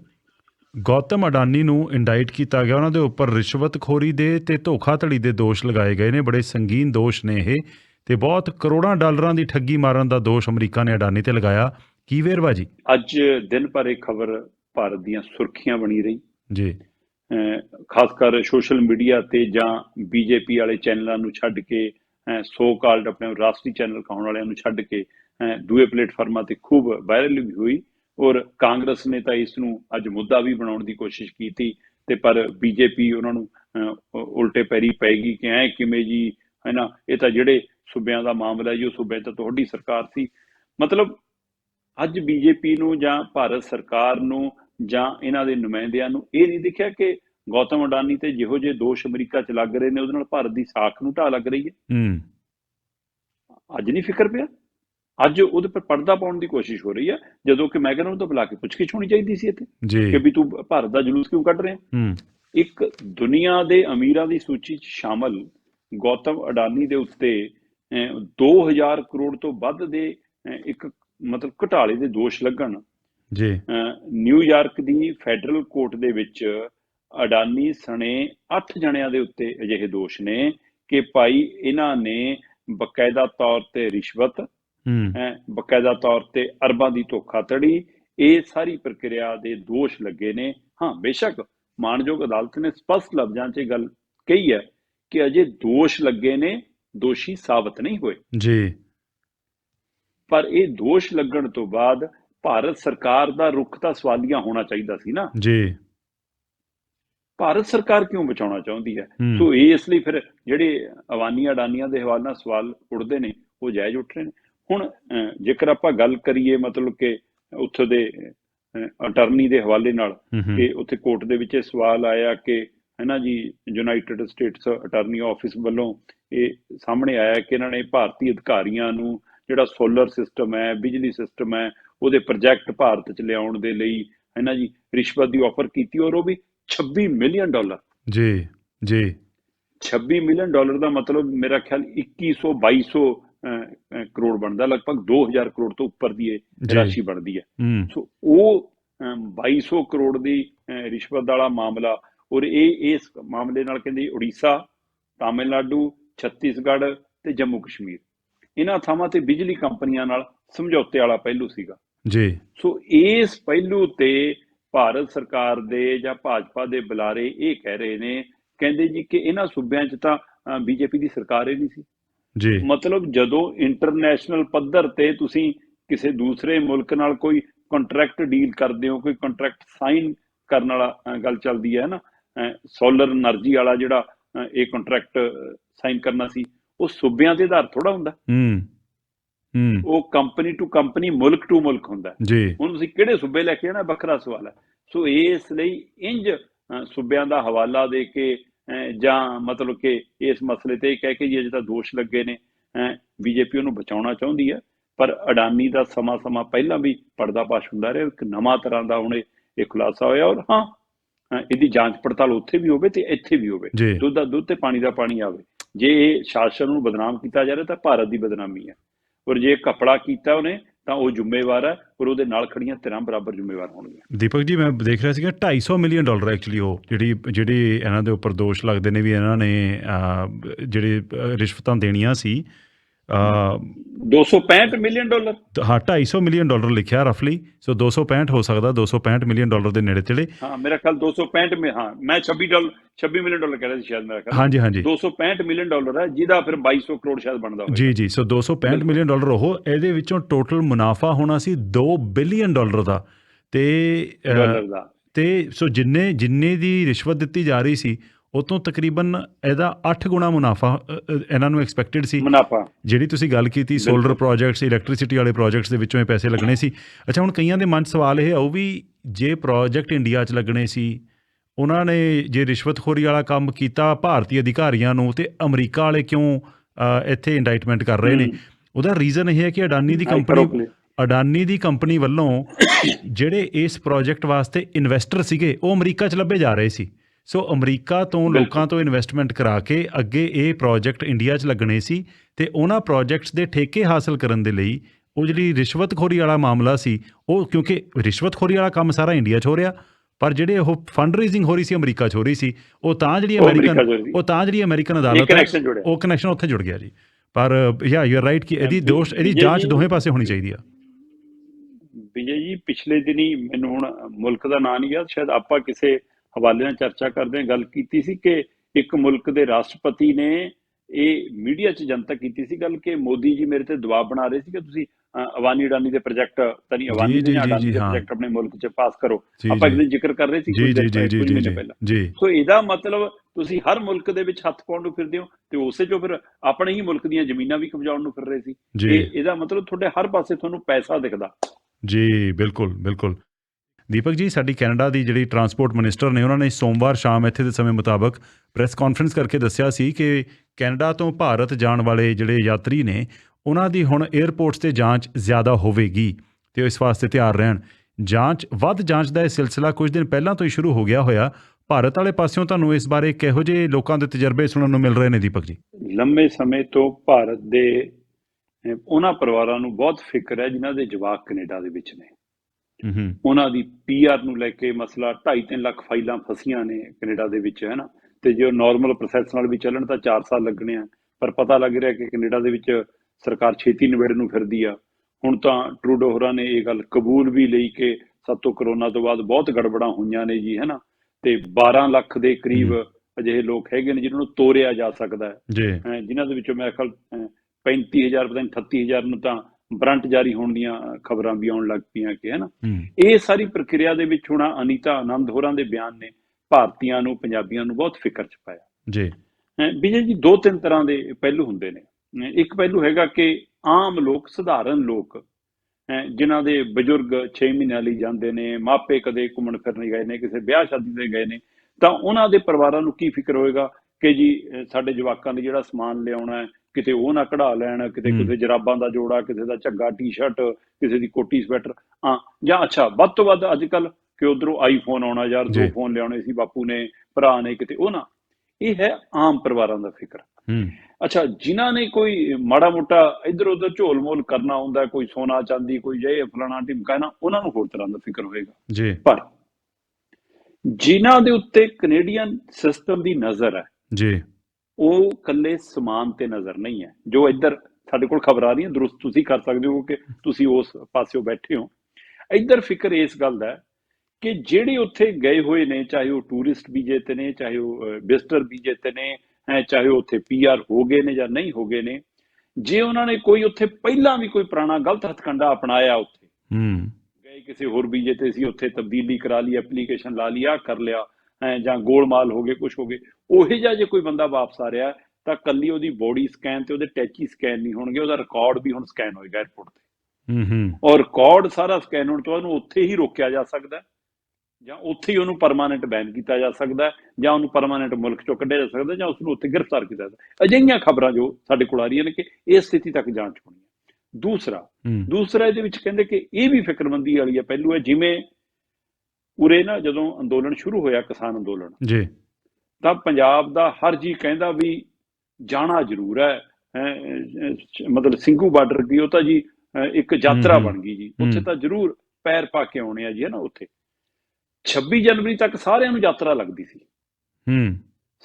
S1: ਗੌਤਮ ਅਡਾਨੀ ਨੂੰ ਇੰਡਾਈਟ ਕੀਤਾ ਗਿਆ। ਉਹਨਾਂ ਦੇ ਉੱਪਰ ਰਿਸ਼ਵਤਖੋਰੀ ਦੇ ਤੇ ਧੋਖਾਧੜੀ ਦੇ ਦੋਸ਼ ਲਗਾਏ ਗਏ ਨੇ। ਬੜੇ ਸੰਗੀਨ ਦੋਸ਼ ਨੇ ਇਹ ਤੇ ਬਹੁਤ ਕਰੋੜਾਂ ਡਾਲਰਾਂ ਦੀ ਠੱਗੀ ਮਾਰਨ ਦਾ ਦੋਸ਼ ਅਮਰੀਕਾ ਨੇ ਅਡਾਨੀ ਤੇ ਲਗਾਇਆ। ਕੀ ਵੇਰਵਾ ਜੀ?
S2: ਅੱਜ ਦਿਨ ਭਰ ਇਹ ਖਬਰ ਭਾਰਤ ਦੀਆਂ ਸੁਰਖੀਆਂ ਬਣੀ ਰਹੀ।
S1: ਜੀ।
S2: ਖਾਸ ਕਰ ਸੋਸ਼ਲ ਮੀਡੀਆ ਤੇ ਜਾਂ ਬੀਜੇਪੀ ਵਾਲੇ ਚੈਨਲਾਂ ਨੂੰ ਛੱਡ ਕੇ ਸੋ ਕਾਲਡ ਆਪਣੇ ਰਾਸ਼ਟਰੀ ਚੈਨਲ ਕਹਾਉਣ ਵਾਲਿਆਂ ਨੂੰ ਛੱਡ ਕੇ ਦੂਏ ਪਲੇਟਫਾਰਮਾਂ ਤੇ ਖੂਬ ਵਾਇਰਲ ਵੀ ਹੋਈ। ਔਰ ਕਾਂਗਰਸ ਨੇ ਤਾਂ ਇਸ ਨੂੰ ਅੱਜ ਮੁੱਦਾ ਵੀ ਬਣਾਉਣ ਦੀ ਕੋਸ਼ਿਸ਼ ਕੀਤੀ ਤੇ ਪਰ ਬੀਜੇਪੀ ਉਹਨਾਂ ਨੂੰ ਉਲਟੇ ਪੈਰੀ ਪੈਗੀ ਕਿ ਐ ਕਿਵੇਂ ਜੀ ਹੈ ਨਾ ਇਹ ਤਾਂ ਜਿਹੜੇ ਸੂਬਿਆਂ ਦਾ ਮਾਮਲਾ ਜੀ ਉਹ ਸੂਬੇ ਤਾਂ ਤੁਹਾਡੀ ਸਰਕਾਰ ਸੀ। ਮਤਲਬ ਅੱਜ ਬੀਜੇਪੀ ਨੂੰ ਜਾਂ ਭਾਰਤ ਸਰਕਾਰ ਨੂੰ ਜਾਂ ਇਹਨਾਂ ਦੇ ਨੁਮਾਇੰਦਿਆਂ ਨੂੰ ਇਹ ਨਹੀਂ ਦਿਖਿਆ ਕਿ ਗੌਤਮ ਅਡਾਨੀ ਤੇ ਜਿਹੋ ਜਿਹੇ ਦੋਸ਼ ਅਮਰੀਕਾ 'ਚ ਲੱਗ ਰਹੇ ਨੇ ਉਹਦੇ ਨਾਲ ਭਾਰਤ ਦੀ ਸਾਖ ਨੂੰ ਢਾਹ ਲੱਗ ਰਹੀ ਹੈ?
S1: ਹੂੰ।
S2: ਅੱਜ ਨਹੀਂ ਫਿਕਰ ਪਿਆ? ਅੱਜ ਉਹਦੇ ਪਰ ਪਰਦਾ ਪਾਉਣ ਦੀ ਕੋਸ਼ਿਸ਼ ਹੋ ਰਹੀ ਹੈ ਜਦੋਂ ਕਿ ਮੈਂ ਕਹਿੰਦਾ ਉਹਨੂੰ ਤਾਂ ਬੁਲਾ ਕੇ ਪੁੱਛਗਿੱਛ ਹੋਣੀ ਚਾਹੀਦੀ ਸੀ ਇੱਥੇ ਕਿ ਵੀ ਤੂੰ ਭਾਰਤ ਦਾ ਜਲੂਸ ਕਿਉਂ ਕੱਢ ਰਿਹਾ? ਇੱਕ ਦੁਨੀਆ ਦੇ ਅਮੀਰਾਂ ਦੀ ਸੂਚੀ 'ਚ ਸ਼ਾਮਲ ਗੌਤਮ ਅਡਾਨੀ ਦੇ ਉੱਤੇ ਅਹ, 2000 ਕਰੋੜ ਤੋਂ ਵੱਧ ਦੇ ਇੱਕ ਮਤਲਬ ਘਟਾਲੇ ਦੇ ਦੋਸ਼ ਲੱਗਣ।
S1: ਜੀ।
S2: ਨਿਊਯਾਰਕ ਦੀ ਫੈਡਰਲ ਕੋਰਟ ਦੇ ਵਿੱਚ ਅਡਾਨੀ ਸਣੇ 8 ਜਣਿਆਂ ਦੇ ਉੱਤੇ ਅਜਿਹੇ ਦੋਸ਼ ਨੇ ਕਿ ਭਾਈ ਇਹਨਾਂ ਨੇ ਬਕਾਇਦਾ ਤੌਰ ਤੇ ਰਿਸ਼ਵਤ
S1: ਹੂੰ।
S2: ਬਕਾਇਦਾ ਤੌਰ ਤੇ ਅਰਬਾਂ ਦੀ ਧੋਖਾਧੜੀ ਇਹ ਸਾਰੀ ਪ੍ਰਕਿਰਿਆ ਦੇ ਦੋਸ਼ ਲੱਗੇ ਨੇ। ਹਾਂ ਬੇਸ਼ੱਕ ਮਾਨਯੋਗ ਅਦਾਲਤ ਨੇ ਸਪਸ਼ਟ ਲਫ਼ਜ਼ਾਂ 'ਚ ਗੱਲ ਕਹੀ ਹੈ ਕਿ ਅਜੇ ਦੋਸ਼ ਲੱਗੇ ਨੇ ਦੋਸ਼ੀ ਸਾਬਤ ਨਹੀਂ ਹੋਏ।
S1: ਜੀ।
S2: ਪਰ ਇਹ ਦੋਸ਼ ਲੱਗਣ ਤੋਂ ਬਾਅਦ ਭਾਰਤ ਸਰਕਾਰ ਦਾ ਰੁਖ ਤਾਂ ਸਵਾਲੀਆ ਹੋਣਾ ਚਾਹੀਦਾ ਸੀ ਨਾ।
S1: ਜੀ।
S2: ਭਾਰਤ ਸਰਕਾਰ ਕਿਉਂ ਬਚਾਉਣਾ ਚਾਹੁੰਦੀ ਹੈ?
S1: ਹੂੰ,
S2: ਸੋ ਇਸ ਲਈ ਫਿਰ ਜਿਹੜੇ ਅਵਾਨੀਆਂ ਅਡਾਨੀਆਂ ਦੇ ਹਵਾਲੇ ਨਾਲ ਸਵਾਲ ਉੱਠਦੇ ਨੇ ਉਹ ਜਾਇਜ਼ ਉੱਠ ਰਹੇ ਨੇ। ਹੁਣ ਜੇਕਰ ਆਪਾਂ ਗੱਲ ਕਰੀਏ ਮਤਲਬ ਕਿ ਉੱਥੇ ਦੇ ਅਟਰਨੀ ਦੇ ਹਵਾਲੇ ਨਾਲ ਕਿ ਉੱਥੇ ਕੋਰਟ ਦੇ ਵਿੱਚ ਇਹ ਸਵਾਲ ਆਇਆ ਕਿ ਹੈ ਨਾ ਜੀ ਯੂਨਾਈਟਿਡ ਸਟੇਟਸ ਅਟਾਰਨੀ ਆਫਿਸ ਵੱਲੋਂ ਇਹ ਸਾਹਮਣੇ ਆਇਆ ਕਿ ਇਹਨਾਂ ਨੇ ਭਾਰਤੀ ਅਧਿਕਾਰੀਆਂ ਨੂੰ ਜਿਹੜਾ ਸੋਲਰ ਸਿਸਟਮ ਹੈ ਬਿਜਲੀ ਸਿਸਟਮ ਹੈ ਉਹਦੇ ਪ੍ਰੋਜੈਕਟ ਭਾਰਤ 'ਚ ਲਿਆਉਣ ਦੇ ਲਈ ਹੈ ਨਾ ਜੀ ਰਿਸ਼ਵਤ ਦੀ ਆਫਰ ਕੀਤੀ ਔਰ ਉਹ ਵੀ 26 ਮਿਲੀਅਨ ਡਾਲਰ।
S1: ਜੀ ਜੀ।
S2: 26 ਮਿਲੀਅਨ ਡਾਲਰ ਦਾ ਮਤਲਬ ਮੇਰਾ ਖਿਆਲ 2100 2200 ਅਹ, ਅਹ, ਕਰੋੜ ਬਣਦਾ। ਲਗਭਗ 2000 ਕਰੋੜ ਤੋਂ ਉੱਪਰ ਦੀ ਇਹ। ਰਾਸ਼ੀ ਬਣਦੀ ਹੈ। ਸੋ ਉਹ ਅਮ, 2200 ਕਰੋੜ ਦੀ ਰਿਸ਼ਵਤ ਵਾਲਾ ਮਾਮਲਾ ਔਰ ਇਹ ਇਸ ਮਾਮਲੇ ਨਾਲ ਕਹਿੰਦੇ ਉੜੀਸਾ ਤਾਮਿਲਨਾਡੂ ਛੱਤੀਸਗੜ੍ਹ ਤੇ ਜੰਮੂ ਕਸ਼ਮੀਰ। ਇਹਨਾਂ ਥਾਵਾਂ ਤੇ ਬਿਜਲੀ ਕੰਪਨੀਆਂ ਨਾਲ ਸਮਝੌਤੇ ਵਾਲਾ ਪਹਿਲੂ ਸੀਗਾ।
S1: ਜੀ।
S2: ਸੋ ਇਸ ਪਹਿਲੂ ਤੇ ਭਾਰਤ ਸਰਕਾਰ ਦੇ ਜਾਂ ਭਾਜਪਾ ਦੇ ਬੁਲਾਰੇ ਇਹ ਕਹਿ ਰਹੇ ਨੇ ਕਹਿੰਦੇ ਜੀ ਕਿ ਇਹਨਾਂ ਸੂਬਿਆਂ 'ਚ ਤਾਂ ਬੀਜੇਪੀ ਦੀ ਸਰਕਾਰ ਹੀ ਨਹੀਂ ਸੀ।
S1: ਜੀ।
S2: ਮਤਲਬ ਜਦੋਂ ਇੰਟਰਨੈਸ਼ਨਲ ਪੱਧਰ ਤੇ ਤੁਸੀਂ ਕਿਸੇ ਦੂਸਰੇ ਮੁਲਕ ਨਾਲ ਕੋਈ ਕੰਟਰੈਕਟ ਡੀਲ ਕਰਦੇ ਹੋ ਕੋਈ ਕੰਟਰੈਕਟ ਸਾਈਨ ਕਰਨ ਵਾਲਾ ਗੱਲ ਚੱਲਦੀ ਹੈ ਨਾ ਸੋਲਰ એનર્ਜੀ ਵਾਲਾ ਜਿਹੜਾ ਇਹ ਕੰਟਰੈਕਟ ਸਾਈਨ ਕਰਨਾ ਸੀ ਉਹ ਸੂਬਿਆਂ ਦੇ ਆਧਾਰ ਥੋੜਾ ਹੁੰਦਾ।
S1: ਹੂੰ
S2: ਉਹ ਕੰਪਨੀ ਟੂ ਕੰਪਨੀ ਮੁਲਕ ਟੂ ਮੁਲਕ ਹੁੰਦਾ।
S1: ਜੀ।
S2: ਹੁਣ ਤੁਸੀਂ ਕਿਹੜੇ ਸੂਬੇ ਲੈ ਕੇ ਜਾਣਾ ਵੱਖਰਾ ਸਵਾਲ ਹੈ। ਸੋ ਇਸ ਲਈ ਇੰਜ ਸੂਬਿਆਂ ਦਾ ਹਵਾਲਾ ਦੇ ਕੇ ਜਾਂ ਮਤਲਬ ਕਿ ਇਸ ਮਸਲੇ ਤੇ ਇਹ ਕਹਿ ਕੇ ਜੀ ਅਜੇ ਤਾਂ ਦੋਸ਼ ਲੱਗੇ ਨੇ ਬੀਜੇਪੀ ਉਹਨੂੰ ਬਚਾਉਣਾ ਚਾਹੁੰਦੀ ਹੈ ਪਰ ਅਡਾਨੀ ਦਾ ਸਮਾਂ ਸਮਾਂ ਪਹਿਲਾਂ ਵੀ ਪਰਦਾਪਾਸ਼ ਹੁੰਦਾ ਰਿਹਾ ਇੱਕ ਨਵਾਂ ਤਰ੍ਹਾਂ ਦਾ ਹੁਣ ਇਹ ਇਹ ਖੁਲਾਸਾ ਹੋਇਆ ਔਰ ਹਾਂ ਇਹਦੀ ਜਾਂਚ ਪੜਤਾਲ ਉੱਥੇ ਵੀ ਹੋਵੇ ਤੇ ਇੱਥੇ ਵੀ ਹੋਵੇ ਦੁੱਧ ਦਾ ਦੁੱਧ ਤੇ ਪਾਣੀ ਦਾ ਪਾਣੀ ਆਵੇ। ਜੇ ਇਹ ਸ਼ਾਸਨ ਨੂੰ ਬਦਨਾਮ ਕੀਤਾ ਜਾ ਰਿਹਾ ਤਾਂ ਭਾਰਤ ਦੀ ਬਦਨਾਮੀ ਹੈ। ਔਰ ਜੇ ਕਪੜਾ ਕੀਤਾ ਉਹਨੇ ਤਾਂ ਉਹ ਜ਼ਿੰਮੇਵਾਰ ਹੈ ਔਰ ਉਹਦੇ ਨਾਲ ਖੜੀਆਂ ਧਿਰਾਂ ਬਰਾਬਰ ਜ਼ਿੰਮੇਵਾਰ ਹੋਣਗੀਆਂ।
S1: ਦੀਪਕ ਜੀ ਮੈਂ ਦੇਖ ਰਿਹਾ ਸੀਗਾ 250 ਮਿਲੀਅਨ ਡਾਲਰ ਐਕਚੁਅਲੀ ਉਹ ਜਿਹੜੀ ਜਿਹੜੀ ਇਹਨਾਂ ਦੇ ਉੱਪਰ ਦੋਸ਼ ਲੱਗਦੇ ਨੇ ਵੀ ਇਹਨਾਂ ਨੇ ਅਹ, ਜਿਹੜੇ ਰਿਸ਼ਵਤਾਂ ਦੇਣੀਆਂ ਸੀ।
S2: 265 ਮਿਲੀਅਨ ਡਾਲਰ
S1: ਹਾਂ 250 ਮਿਲੀਅਨ ਡਾਲਰ ਲਿਖਿਆ ਰਫਲੀ ਸੋ 265 ਹੋ ਸਕਦਾ 265 ਮਿਲੀਅਨ ਡਾਲਰ ਦੇ ਨੇੜੇ ਤੇੜੇ।
S2: ਹਾਂ ਮੇਰਾ ਖਿਆਲ 265 ਮੇ ਹਾਂ ਮੈਂ 26 ਡਾਲਰ 26 ਮਿਲੀਅਨ ਡਾਲਰ ਕਹਿ ਰਿਹਾ ਸੀ ਸ਼ਾਇਦ ਮੇਰਾ ਖਿਆਲ।
S1: ਹਾਂਜੀ ਹਾਂਜੀ।
S2: 265 ਮਿਲੀਅਨ ਡਾਲਰ ਹੈ ਜਿਹਦਾ ਫਿਰ 2200 ਕਰੋੜ ਸ਼ਾਇਦ ਬਣਦਾ ਹੋਵੇ।
S1: ਜੀ ਜੀ ਸੋ 265 ਮਿਲੀਅਨ ਡਾਲਰ ਉਹ ਇਹਦੇ ਵਿੱਚੋਂ ਟੋਟਲ ਮੁਨਾਫਾ ਹੋਣਾ ਸੀ 2 ਬਿਲੀਅਨ ਡਾਲਰ ਦਾ। ਤੇ
S2: ਡਾਲਰ ਦਾ।
S1: ਤੇ ਸੋ ਜਿੰਨੇ ਜਿੰਨੇ ਦੀ ਰਿਸ਼ਵਤ ਦਿੱਤੀ ਜਾ ਰਹੀ ਸੀ ਉਹ ਤੋਂ ਤਕਰੀਬਨ ਇਹਦਾ 8 ਗੁਣਾ ਮੁਨਾਫਾ ਇਹਨਾਂ ਨੂੰ ਐਕਸਪੈਕਟਡ ਸੀ
S2: ਮੁਨਾਫਾ
S1: ਜਿਹੜੀ ਤੁਸੀਂ ਗੱਲ ਕੀਤੀ ਸੋਲਰ। ਪ੍ਰੋਜੈਕਟਸ ਇਲੈਕਟ੍ਰਿਸਿਟੀ ਵਾਲੇ ਪ੍ਰੋਜੈਕਟਸ ਦੇ ਵਿੱਚੋਂ ਇਹ ਪੈਸੇ ਲੱਗਣੇ ਸੀ ਅੱਛਾ ਹੁਣ ਕਈਆਂ ਦੇ ਮਨ ਸਵਾਲ ਇਹ ਆਉ ਵੀ ਜੇ ਪ੍ਰੋਜੈਕਟ ਇੰਡੀਆ 'ਚ ਲੱਗਣੇ ਸੀ ਉਹਨਾਂ ਨੇ ਜੇ ਰਿਸ਼ਵਤਖੋਰੀ ਵਾਲਾ ਕੰਮ ਕੀਤਾ ਭਾਰਤੀ ਅਧਿਕਾਰੀਆਂ ਨੂੰ ਤੇ ਅਮਰੀਕਾ ਵਾਲੇ ਕਿਉਂ ਇੱਥੇ ਇੰਡਾਈਟਮੈਂਟ ਕਰ ਰਹੇ ਨੇ। ਉਹਦਾ ਰੀਜ਼ਨ ਇਹ ਹੈ ਕਿ ਅਡਾਨੀ ਦੀ ਕੰਪਨੀ। ਅਡਾਨੀ ਦੀ ਕੰਪਨੀ ਵੱਲੋਂ ਜਿਹੜੇ ਇਸ ਪ੍ਰੋਜੈਕਟ ਵਾਸਤੇ ਇਨਵੈਸਟਰ ਸੀਗੇ ਉਹ ਅਮਰੀਕਾ 'ਚ ਲੱਭੇ ਜਾ ਰਹੇ ਸੀ ਸੋ ਅਮਰੀਕਾ ਤੋਂ। ਲੋਕਾਂ ਤੋਂ ਇਨਵੈਸਟਮੈਂਟ ਕਰਾ ਕੇ ਅੱਗੇ ਇਹ ਪ੍ਰੋਜੈਕਟ ਇੰਡੀਆ 'ਚ ਲੱਗਣੇ ਸੀ ਤੇ ਉਹਨਾਂ ਪ੍ਰੋਜੈਕਟਸ ਦੇ ਠੇਕੇ ਹਾਸਲ ਕਰਨ ਦੇ ਲਈ ਉਹ ਜਿਹੜੀ ਰਿਸ਼ਵਤਖੋਰੀ ਵਾਲਾ ਮਾਮਲਾ ਸੀ ਉਹ ਕਿਉਂਕਿ ਰਿਸ਼ਵਤਖੋਰੀ ਵਾਲਾ ਕੰਮ ਸਾਰਾ ਇੰਡੀਆ 'ਚ ਹੋ ਰਿਹਾ ਪਰ ਜਿਹੜੇ ਉਹ ਫੰਡ ਰੇਜ਼ਿੰਗ ਹੋ ਰਹੀ ਸੀ ਅਮਰੀਕਾ 'ਚ ਹੋ ਰਹੀ ਸੀ ਉਹ ਤਾਂ ਜਿਹੜੀ ਅਮਰੀਕਨ। ਉਹ ਤਾਂ ਜਿਹੜੀ ਅਮਰੀਕਨ ਅਦਾਲਤ ਉਹ ਕਨੈਕਸ਼ਨ ਉੱਥੇ ਜੁੜ ਗਿਆ ਜੀ ਪਰ ਯਾ ਯੂ ਆਰ ਰਾਈਟ ਕਿ ਇਹਦੀ ਦੋਸ਼ ਇਹਦੀ ਜਾਂਚ। ਦੋਵੇਂ ਪਾਸੇ ਹੋਣੀ ਚਾਹੀਦੀ ਆ
S2: ਵਿਜੇ ਜੀ ਪਿਛਲੇ ਦਿਨੀ ਮੈਨੂੰ ਹੁਣ ਮੁਲਕ ਦਾ ਨਾਂ ਨਹੀਂ ਯਾਦ ਸ਼ਾਇਦ ਆਪਾਂ ਕਿਸੇ ਹਵਾਲੇ ਨਾਲ ਚਰਚਾ ਕਰਦੇ ਗੱਲ ਕੀਤੀ ਸੀ ਕਿ ਇੱਕ ਮੁਲਕ ਦੇ ਰਾਸ਼ਟਰਪਤੀ ਨੇ ਇਹ ਮੀਡੀਆ 'ਚ ਜਨਤਕ ਕੀਤੀ ਸੀ ਗੱਲ ਕਿ ਮੋਦੀ ਜੀ ਮੇਰੇ ਤੇ ਦਬਾਅ ਬਣਾ ਰਹੇ ਸੀ ਕਿ ਤੁਸੀਂ ਅਵਾਨੀ ਅਡਾਨੀ ਦੇ ਪ੍ਰੋਜੈਕਟ ਤਨੀ ਅਵਾਨੀ ਦੇ ਅਡਾਨੀ ਦੇ। ਪ੍ਰੋਜੈਕਟ ਆਪਣੇ ਮੁਲਕ 'ਚ ਪਾਸ ਕਰੋ। ਆਪਾਂ ਦਿਨ ਜ਼ਿਕਰ ਕਰ ਰਹੇ ਸੀ ਕੁਝ ਦਿਨ ਪਹਿਲਾਂ,
S1: ਜੀ
S2: ਕੁਝ
S1: ਜੀ
S2: ਮਹੀਨੇ
S1: ਜੀ
S2: ਪਹਿਲਾਂ।
S1: ਜੀ।
S2: ਸੋ ਇਹਦਾ ਮਤਲਬ ਤੁਸੀਂ ਹਰ ਮੁਲਕ ਦੇ ਵਿੱਚ ਹੱਥ ਪਾਉਣ ਨੂੰ ਫਿਰਦੇ ਹੋ ਤੇ ਉਸੇ ਚੋਂ ਫਿਰ ਆਪਣੇ ਹੀ ਮੁਲਕ ਦੀਆਂ ਜ਼ਮੀਨਾਂ ਵੀ ਕਬਜ਼ਾਉਣ ਨੂੰ ਫਿਰ ਰਹੇ ਸੀ। ਇਹ ਇਹਦਾ ਮਤਲਬ ਤੁਹਾਡੇ ਹਰ ਪਾਸੇ ਤੁਹਾਨੂੰ ਪੈਸਾ ਦਿਖਦਾ।
S1: ਜੀ ਬਿਲਕੁਲ ਬਿਲਕੁਲ। ਦੀਪਕ ਜੀ, ਸਾਡੀ ਕੈਨੇਡਾ ਦੀ ਜਿਹੜੀ ਟਰਾਂਸਪੋਰਟ ਮਿਨਿਸਟਰ ਨੇ, ਉਹਨਾਂ ਨੇ ਸੋਮਵਾਰ ਸ਼ਾਮ ਇੱਥੇ ਦੇ ਸਮੇਂ ਮੁਤਾਬਕ ਪ੍ਰੈਸ ਕਾਨਫਰੰਸ ਕਰਕੇ ਦੱਸਿਆ ਸੀ ਕਿ ਕੈਨੇਡਾ ਤੋਂ ਭਾਰਤ ਜਾਣ ਵਾਲੇ ਜਿਹੜੇ ਯਾਤਰੀ ਨੇ, ਉਹਨਾਂ ਦੀ ਹੁਣ 에ਅਰਪੋਰਟਸ ਤੇ ਜਾਂਚ ਜ਼ਿਆਦਾ ਹੋਵੇਗੀ ਤੇ ਉਹ ਇਸ ਵਾਸਤੇ ਤਿਆਰ ਰਹਿਣ। ਜਾਂਚ, ਵੱਧ ਜਾਂਚ ਦਾ ਇਹ ਸਿਲਸਿਲਾ ਕੁਝ ਦਿਨ ਪਹਿਲਾਂ ਤੋਂ ਹੀ ਸ਼ੁਰੂ ਹੋ ਗਿਆ ਹੋਇਆ। ਭਾਰਤ ਵਾਲੇ ਪਾਸਿਓਂ ਤੁਹਾਨੂੰ ਇਸ ਬਾਰੇ ਕਿਹੋ ਜਿਹੇ ਲੋਕਾਂ ਦੇ ਤਜਰਬੇ ਸੁਣਨ ਨੂੰ ਮਿਲ ਰਹੇ ਨੇ, ਦੀਪਕ ਜੀ?
S2: ਲੰਮੇ ਸਮੇਂ ਤੋਂ ਭਾਰਤ ਦੇ ਉਹਨਾਂ ਪਰਿਵਾਰਾਂ ਨੂੰ ਬਹੁਤ ਫਿਕਰ ਹੈ, ਜਿਨ੍ਹਾਂ ਦੇ ਜਵਾਕ ਕੈਨੇਡਾ ਦੇ ਵਿੱਚ ਨੇ। ਉਹਨਾਂ ਦੀ ਪੀਆਰ ਨੂੰ ਲੈ ਕੇ ਮਸਲਾ 2.5 ਲੱਖ ਫਾਈਲਾਂ ਫਸੀਆਂ ਨੇ ਕੈਨੇਡਾ ਦੇ ਵਿੱਚ ਹੈ ਨਾ? ਤੇ ਜੇ ਨਾਰਮਲ ਪ੍ਰੋਸੈਸ ਨਾਲ ਵੀ ਚੱਲਣ ਤਾਂ 4 ਸਾਲ ਲੱਗਣੇ ਆ। ਪਰ ਪਤਾ ਲੱਗ ਰਿਹਾ ਕਿ ਕੈਨੇਡਾ ਦੇ ਵਿੱਚ ਸਰਕਾਰ ਛੇਤੀ ਨਿਬੇੜਨ ਨੂੰ ਫਿਰਦੀ ਆ। ਹੁਣ ਤਾਂ ਟਰੂਡੋ ਹੋਰਾਂ ਨੇ ਇਹ ਗੱਲ ਕਬੂਲ ਵੀ ਲਈ ਕਿ ਸਭ ਤੋਂ ਕਰੋਨਾ ਤੋਂ ਬਾਅਦ ਬਹੁਤ ਗੜਬੜਾਂ ਹੋਈਆਂ ਨੇ ਜੀ ਹੈ ਨਾ? ਤੇ 12 ਲੱਖ ਦੇ ਕਰੀਬ ਅਜਿਹੇ ਲੋਕ ਹੈਗੇ ਨੇ ਜਿਨ੍ਹਾਂ ਨੂੰ ਤੋਰਿਆ ਜਾ ਸਕਦਾ ਹੈ। ਜਿਨ੍ਹਾਂ ਦੇ ਵਿੱਚੋਂ ਮੇਰੇ ਖਿਆਲ ਅਹ 35000 ਪਤਾ ਨਹੀਂ 38000 ਨੂੰ ਤਾਂ ਵਾਰੰਟ ਜਾਰੀ ਹੋਣ ਦੀਆਂ ਖਬਰਾਂ ਵੀ ਆਉਣ ਲੱਗ ਪਈਆਂ ਕਿ ਹੈ ਨਾ
S1: ਹੂੰ।
S2: ਇਹ ਸਾਰੀ ਪ੍ਰਕਿਰਿਆ ਦੇ ਵਿੱਚ ਹੁਣ ਅਨੀਤਾ ਆਨੰਦ ਹੋਰਾਂ ਦੇ ਬਿਆਨ ਨੇ ਭਾਰਤੀਆਂ ਨੂੰ ਪੰਜਾਬੀਆਂ ਨੂੰ ਬਹੁਤ ਫਿਕਰ ਚ ਪਾਇਆ।
S1: ਜੀ।
S2: ਵਿਜੇ ਜੀ ਦੋ ਤਿੰਨ ਤਰ੍ਹਾਂ ਦੇ ਪਹਿਲੂ ਹੁੰਦੇ ਨੇ। ਇੱਕ ਪਹਿਲੂ ਹੈਗਾ ਕਿ ਆਮ ਲੋਕ ਸਧਾਰਨ ਲੋਕ ਜਿਨ੍ਹਾਂ ਦੇ ਬਜ਼ੁਰਗ 6 ਮਹੀਨਿਆਂ ਲਈ ਜਾਂਦੇ ਨੇ ਮਾਪੇ ਕਦੇ ਘੁੰਮਣ ਫਿਰਨ ਗਏ ਨੇ ਕਿਸੇ ਵਿਆਹ ਸ਼ਾਦੀ ਤੇ ਗਏ ਨੇ ਤਾਂ ਉਹਨਾਂ ਦੇ ਪਰਿਵਾਰਾਂ ਨੂੰ ਕੀ ਫਿਕਰ ਹੋਏਗਾ ਕਿ ਜੀ ਸਾਡੇ ਜਵਾਕਾਂ ਲਈ ਜਿਹੜਾ ਸਮਾਨ ਲਿਆਉਣਾ ਹੈ ਕਿਤੇ ਉਹ ਨਾ ਕਢਾ ਲੈਣ ਕਿਤੇ। ਕਿਸੇ ਜਰਾਬਾਂ ਦਾ ਜੋੜਾ ਕਿਸੇ ਦਾ ਝੱਗਾ ਟੀ-ਸ਼ਰਟ ਕਿਸੇ ਦੀ ਕੋਟੀ ਸਵੈਟਰ ਹਾਂ ਜਾਂ ਅੱਛਾ ਵੱਧ ਤੋਂ ਵੱਧ ਅੱਜ ਕੱਲ ਕਿ ਉਧਰੋਂ ਆਈਫੋਨ ਆਉਣਾ ਯਾਰ ਦੋ। ਫੋਨ ਲਿਆਉਣੇ ਸੀ ਬਾਪੂ ਨੇ ਭਰਾ ਨੇ ਕਿਤੇ ਉਹ ਨਾ। ਇਹ ਹੈ ਆਮ ਪਰਿਵਾਰਾਂ ਦਾ ਫਿਕਰ। ਅੱਛਾ ਜਿਨ੍ਹਾਂ ਨੇ ਕੋਈ ਮਾੜਾ ਮੋਟਾ ਇੱਧਰ ਉੱਧਰ ਝੋਲ ਮੋਲ ਕਰਨਾ ਹੁੰਦਾ ਕੋਈ ਸੋਨਾ ਚਾਂਦੀ ਕੋਈ ਜੇ ਫਲਾਣਾ ਟਿਮਕਾਣਾ ਉਹਨਾਂ ਨੂੰ ਹੋਰ ਤਰ੍ਹਾਂ ਦਾ ਫਿਕਰ ਹੋਏਗਾ।
S1: ਜੀ।
S2: ਪਰ ਜਿਨ੍ਹਾਂ ਦੇ ਉੱਤੇ ਕੈਨੇਡੀਅਨ ਸਿਸਟਮ ਦੀ ਨਜ਼ਰ ਹੈ
S1: ਜੀ।
S2: ਉਹ ਕੱਲੇ ਸਮਾਨ ਤੇ ਨਜ਼ਰ ਨਹੀਂ ਹੈ। ਜੋ ਇੱਧਰ ਸਾਡੇ ਕੋਲ ਖਬਰ ਆ ਰਹੀ ਹੈ ਦਰੁਸਤ ਤੁਸੀਂ ਕਰ ਸਕਦੇ ਹੋ ਕਿ ਤੁਸੀਂ ਉਸ ਪਾਸਿਓ ਬੈਠੇ ਹੋ। ਇੱਧਰ ਫਿਕਰ ਇਸ ਗੱਲ ਦਾ ਹੈ ਕਿ ਜਿਹੜੇ ਉੱਥੇ ਗਏ ਹੋਏ ਨੇ ਚਾਹੇ ਉਹ ਟੂਰਿਸਟ ਵੀਜ਼ੇ ਤੇ ਨੇ ਚਾਹੇ ਉਹ ਵਿਜ਼ਟਰ ਵੀਜ਼ੇ ਤੇ ਨੇ ਹੈਂ, ਚਾਹੇ ਉੱਥੇ ਪੀਆਰ ਹੋ ਗਏ ਨੇ ਜਾਂ ਨਹੀਂ ਹੋ ਗਏ ਨੇ ਜੇ ਉਹਨਾਂ ਨੇ ਕੋਈ ਉੱਥੇ ਪਹਿਲਾਂ ਵੀ ਕੋਈ ਪੁਰਾਣਾ ਗਲਤ ਹਥਕੰਡਾ ਅਪਣਾਇਆ ਉੱਥੇ
S1: ਹੂੰ।
S2: ਗਏ ਕਿਸੇ ਹੋਰ ਵੀਜ਼ੇ ਤੇ ਸੀ ਉੱਥੇ ਤਬਦੀਲੀ ਕਰਾ ਲਈ ਐਪਲੀਕੇਸ਼ਨ ਲਾ ਲਈ ਆਹ ਕਰ ਲਿਆ ਜਾਂ ਗੋਲਮਾਲ ਹੋ ਗਏ ਕੁਝ ਹੋ ਗਏ ਉਹੇ ਜਿਹਾ ਜੇ ਕੋਈ ਬੰਦਾ ਵਾਪਸ ਆ ਰਿਹਾ ਤਾਂ ਕੱਲੀ ਉਹਦੀ ਬੋਡੀ ਸਕੈਨ ਤੇ ਉਹਦੇ ਟੈਚੀ ਸਕੈਨ ਨਹੀਂ ਹੋਣਗੇ ਉਹਦਾ ਰਿਕਾਰਡ ਵੀ ਹੁਣ ਸਕੈਨ ਹੋਏਗਾ 에ਅਰਪੋਰਟ ਤੇ।
S1: ਹੂੰ ਹੂੰ।
S2: ਔਰ ਰਿਕਾਰਡ ਸਾਰਾ ਸਕੈਨ ਹੋਣ ਤੋਂ ਬਾਅਦ ਉਹਨੂੰ ਉੱਥੇ ਹੀ ਰੋਕਿਆ ਜਾ ਸਕਦਾ ਜਾਂ ਉੱਥੇ ਹੀ ਉਹਨੂੰ ਪਰਮਾਨੈਂਟ ਬੈਨ ਕੀਤਾ ਜਾ ਸਕਦਾ ਜਾਂ ਉਹਨੂੰ ਪਰਮਾਨੈਂਟ ਮੁਲਕ ਚੋਂ ਕੱਢਿਆ ਜਾ ਸਕਦਾ ਜਾਂ ਉਸ ਨੂੰ ਉੱਥੇ ਗ੍ਰਿਫਤਾਰ ਕੀਤਾ ਜਾ ਸਕਦਾ। ਅਜਿਹੀਆਂ ਖਬਰਾਂ ਜੋ ਸਾਡੇ ਕੋਲ ਆ ਰਹੀਆਂ ਨੇ ਕਿ ਇਸ ਸਥਿਤੀ ਤੱਕ ਜਾਂਚ ਹੋਣੀ ਹੈ। ਦੂਸਰਾ ਦੂਸਰਾ ਇਹਦੇ ਵਿੱਚ ਕਹਿੰਦੇ ਕਿ ਇਹ ਵੀ ਫਿਕਰਮੰਦੀ ਵਾਲੀ ਹੈ ਪਹਿਲੂ ਹੈ ਜਿਵੇਂ ਉਰੇ ਨਾ ਜਦੋਂ ਅੰਦੋਲਨ ਸ਼ੁਰੂ ਹੋਇਆ ਕਿਸਾਨ ਅੰਦੋਲਨ
S1: ਜੀ।
S2: ਤਾਂ ਪੰਜਾਬ ਦਾ ਹਰ ਜੀ ਕਹਿੰਦਾ ਵੀ ਜਾਣਾ ਜ਼ਰੂਰ ਹੈ ਮਤਲਬ ਸਿੰਘੂ ਬਾਰਡਰ ਦੀ ਉਹ ਤਾਂ ਜੀ ਇੱਕ ਯਾਤਰਾ ਬਣ ਗਈ ਜੀ। ਉੱਥੇ ਤਾਂ ਜ਼ਰੂਰ ਪੈਰ ਪਾ ਕੇ ਆਉਣੇ ਆ ਜੀ ਹੈ ਨਾ ਉੱਥੇ। 26 ਜਨਵਰੀ ਤੱਕ ਸਾਰਿਆਂ ਨੂੰ ਯਾਤਰਾ ਲੱਗਦੀ ਸੀ।
S1: ਹੂੰ।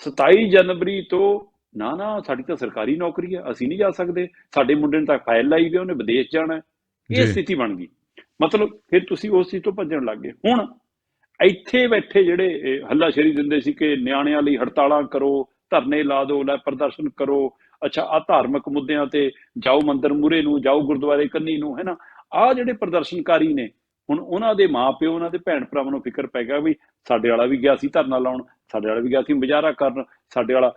S2: 27 ਜਨਵਰੀ ਤੋਂ ਨਾ ਨਾ ਸਾਡੀ ਤਾਂ ਸਰਕਾਰੀ ਨੌਕਰੀ ਹੈ ਅਸੀਂ ਨਹੀਂ ਜਾ ਸਕਦੇ। ਸਾਡੇ ਮੁੰਡੇ ਨੇ ਤਾਂ ਫਾਈਲ ਲਾਈ ਵੀ ਉਹਨੇ ਵਿਦੇਸ਼ ਜਾਣਾ। ਇਹ। ਸਥਿਤੀ ਬਣ ਗਈ। ਮਤਲਬ ਫਿਰ ਤੁਸੀਂ ਉਸ ਚੀਜ਼ ਤੋਂ ਭੱਜਣ ਲੱਗ ਗਏ। ਹੁਣ ਇੱਥੇ ਬੈਠੇ ਜਿਹੜੇ ਇਹ ਹੱਲਾਸ਼ੇਰੀ ਦਿੰਦੇ ਸੀ ਕਿ ਨਿਆਣਿਆਂ ਲਈ ਹੜਤਾਲਾਂ ਕਰੋ ਧਰਨੇ ਲਾ ਦਿਓ ਲੈ ਪ੍ਰਦਰਸ਼ਨ ਕਰੋ। ਅੱਛਾ ਆ ਧਾਰਮਿਕ ਮੁੱਦਿਆਂ ਤੇ ਜਾਓ ਮੰਦਰ ਮੂਰੇ ਨੂੰ ਜਾਓ ਗੁਰਦੁਆਰੇ ਕੰਨੀ ਨੂੰ ਹੈ ਨਾ? ਆ ਜਿਹੜੇ ਪ੍ਰਦਰਸ਼ਨਕਾਰੀ ਨੇ ਹੁਣ ਉਹਨਾਂ ਦੇ ਮਾਪਿਓ ਉਹਨਾਂ ਦੇ ਭੈਣ ਭਰਾਵਾਂ ਨੂੰ ਫਿਕਰ ਪੈ ਗਿਆ ਵੀ ਸਾਡੇ ਵਾਲਾ ਵੀ ਗਿਆ ਸੀ ਧਰਨਾ ਲਾਉਣ ਸਾਡੇ ਵਾਲਾ ਵੀ ਗਿਆ ਸੀ ਮੁਜ਼ਾਹਰਾ ਕਰਨ ਸਾਡੇ ਵਾਲਾ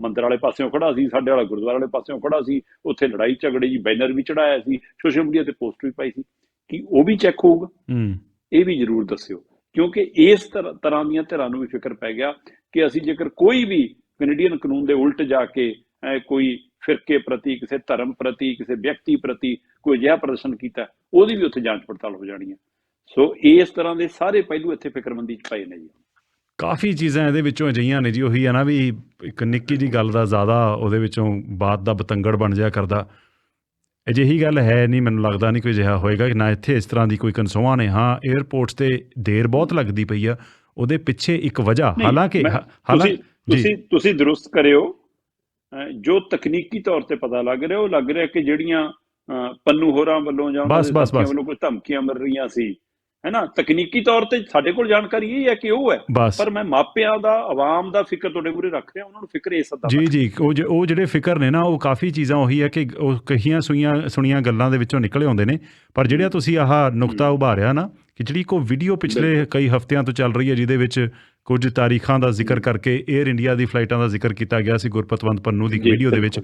S2: ਮੰਦਰ ਵਾਲੇ ਪਾਸਿਓਂ ਖੜਾ ਸੀ ਸਾਡੇ ਵਾਲਾ ਗੁਰਦੁਆਰੇ ਵਾਲੇ ਪਾਸਿਓਂ ਖੜਾ ਸੀ ਉੱਥੇ ਲੜਾਈ ਝਗੜੇ ਜੀ ਬੈਨਰ ਵੀ ਚੜਾਇਆ ਸੀ ਸੋਸ਼ਲ ਮੀਡੀਆ ਤੇ ਪੋਸਟ ਵੀ ਪਾਈ ਸੀ। ਕਿ ਉਹ ਵੀ ਚੈੱਕ ਹੋਊਗਾ?
S1: ਹੂੰ।
S2: ਇਹ ਵੀ ਜ਼ਰੂਰ ਦੱਸਿਓ। ਕਿਉਂਕਿ ਇਸ ਤਰ੍ਹਾਂ ਤਰ੍ਹਾਂ ਦੀਆਂ ਧਿਰਾਂ ਨੂੰ ਵੀ ਫਿਕਰ ਪੈ ਗਿਆ ਕਿ ਅਸੀਂ ਜੇਕਰ ਕੋਈ ਵੀ ਕੈਨੇਡੀਅਨ ਕਾਨੂੰਨ ਦੇ ਉਲਟ ਜਾ ਕੇ ਕੋਈ ਫਿਰਕੇ ਪ੍ਰਤੀ, ਕਿਸੇ ਧਰਮ ਪ੍ਰਤੀ, ਕਿਸੇ ਵਿਅਕਤੀ ਪ੍ਰਤੀ ਕੋਈ ਅਜਿਹਾ ਪ੍ਰਦਰਸ਼ਨ ਕੀਤਾ, ਉਹਦੀ ਵੀ ਉੱਥੇ ਜਾਂਚ ਪੜਤਾਲ ਹੋ ਜਾਣੀ ਹੈ। ਸੋ ਇਸ ਤਰ੍ਹਾਂ ਦੇ ਸਾਰੇ ਪਹਿਲੂ ਇੱਥੇ ਫਿਕਰਮੰਦੀ ਚ ਪਏ ਨੇ ਜੀ।
S1: ਕਾਫੀ ਚੀਜ਼ਾਂ ਇਹਦੇ ਵਿੱਚੋਂ ਅਜਿਹੀਆਂ ਨੇ ਜੀ, ਉਹੀ ਹੈ ਨਾ ਵੀ ਇੱਕ ਨਿੱਕੀ ਜੀ ਗੱਲ ਦਾ ਜ਼ਿਆਦਾ ਉਹਦੇ ਵਿੱਚੋਂ ਬਾਤ ਦਾ ਬਤੰਗੜ ਬਣ ਜਾ ਕਰਦਾ। ਅਜਿਹੀ ਗੱਲ ਹੈ ਨਹੀਂ ਮੈਨੂੰ ਲੱਗਦਾ ਨਹੀਂ ਕੋਈ ਅਜਿਹਾ ਹੋਏਗਾ ਕਿ ਨਾ ਇੱਥੇ ਇਸ ਤਰ੍ਹਾਂ ਦੀ ਕੋਈ ਕਨਸੋਆਂ ਨੇ। ਹਾਂ 에ਅਰਪੋਰਟਸ ਤੇ ਦੇਰ ਬਹੁਤ ਲੱਗਦੀ ਪਈ ਆ ਉਹਦੇ ਪਿੱਛੇ ਇੱਕ ਵਜ੍ਹਾ। ਹਾਲਾਂਕਿ ਹਾਲਾਂਕਿ
S2: ਤੁਸੀਂ ਤੁਸੀਂ ਦਰੁਸਤ ਕਰਿਓ। ਜੋ ਤਕਨੀਕੀ ਤੌਰ ਤੇ ਪਤਾ ਲੱਗ ਰਿਹਾ ਉਹ ਲੱਗ ਰਿਹਾ ਕਿ ਜਿਹੜੀਆਂ ਪੰਨੂ ਹੋਰਾਂ ਵੱਲੋਂ ਜਾਂ ਉਹਨਾਂ ਦੇ। ਵੱਲੋਂ ਕੋਈ ਧਮਕੀਆਂ ਮਿਲ ਰਹੀਆਂ ਸੀ ਹੈਨਾ? ਤਕਨੀਕੀ ਤੌਰ ਤੇ ਸਾਡੇ ਕੋਲ ਜਾਣਕਾਰੀ ਇਹ ਹੈ ਕਿ ਉਹ ਹੈ। ਪਰ ਮੈਂ ਮਾਪਿਆਂ ਦਾ ਆਵਾਮ ਦਾ ਫਿਕਰ ਤੁਹਾਡੇ ਮੂਰੇ ਰੱਖ ਰਿਹਾ ਉਹਨਾਂ ਨੂੰ ਫਿਕਰ ਇਸ ਦਾ
S1: ਜੀ ਜੀ ਉਹ ਉਹ ਜਿਹੜੇ ਫਿਕਰ ਨੇ ਨਾ ਉਹ ਕਾਫੀ ਚੀਜ਼ਾਂ ਉਹੀ ਹੈ ਕਿ ਉਹ ਕਹੀਆਂ ਸੁਈਆਂ ਸੁਣੀਆਂ ਗੱਲਾਂ ਦੇ ਵਿੱਚੋਂ ਨਿਕਲੇ ਆਉਂਦੇ ਨੇ। ਪਰ ਜਿਹੜਿਆ ਤੁਸੀਂ ਆਹ ਨੁਕਤਾ ਉਭਾਰਿਆ ਨਾ ਕਿ ਜਿਹੜੀ ਕੋ ਵੀਡੀਓ ਪਿਛਲੇ ਕਈ ਹਫ਼ਤਿਆਂ ਤੋਂ ਚੱਲ ਰਹੀ ਹੈ ਜਿਹਦੇ ਵਿੱਚ ਕੁਝ ਤਾਰੀਖਾਂ ਦਾ ਜ਼ਿਕਰ ਕਰਕੇ 에ਅਰ ਇੰਡੀਆ ਦੀ ਫਲਾਈਟਾਂ ਦਾ ਜ਼ਿਕਰ ਕੀਤਾ ਗਿਆ ਸੀ ਗੁਰਪਤਵੰਤ ਪੰਨੂ ਦੀ ਵੀਡੀਓ ਦੇ ਵਿੱਚ।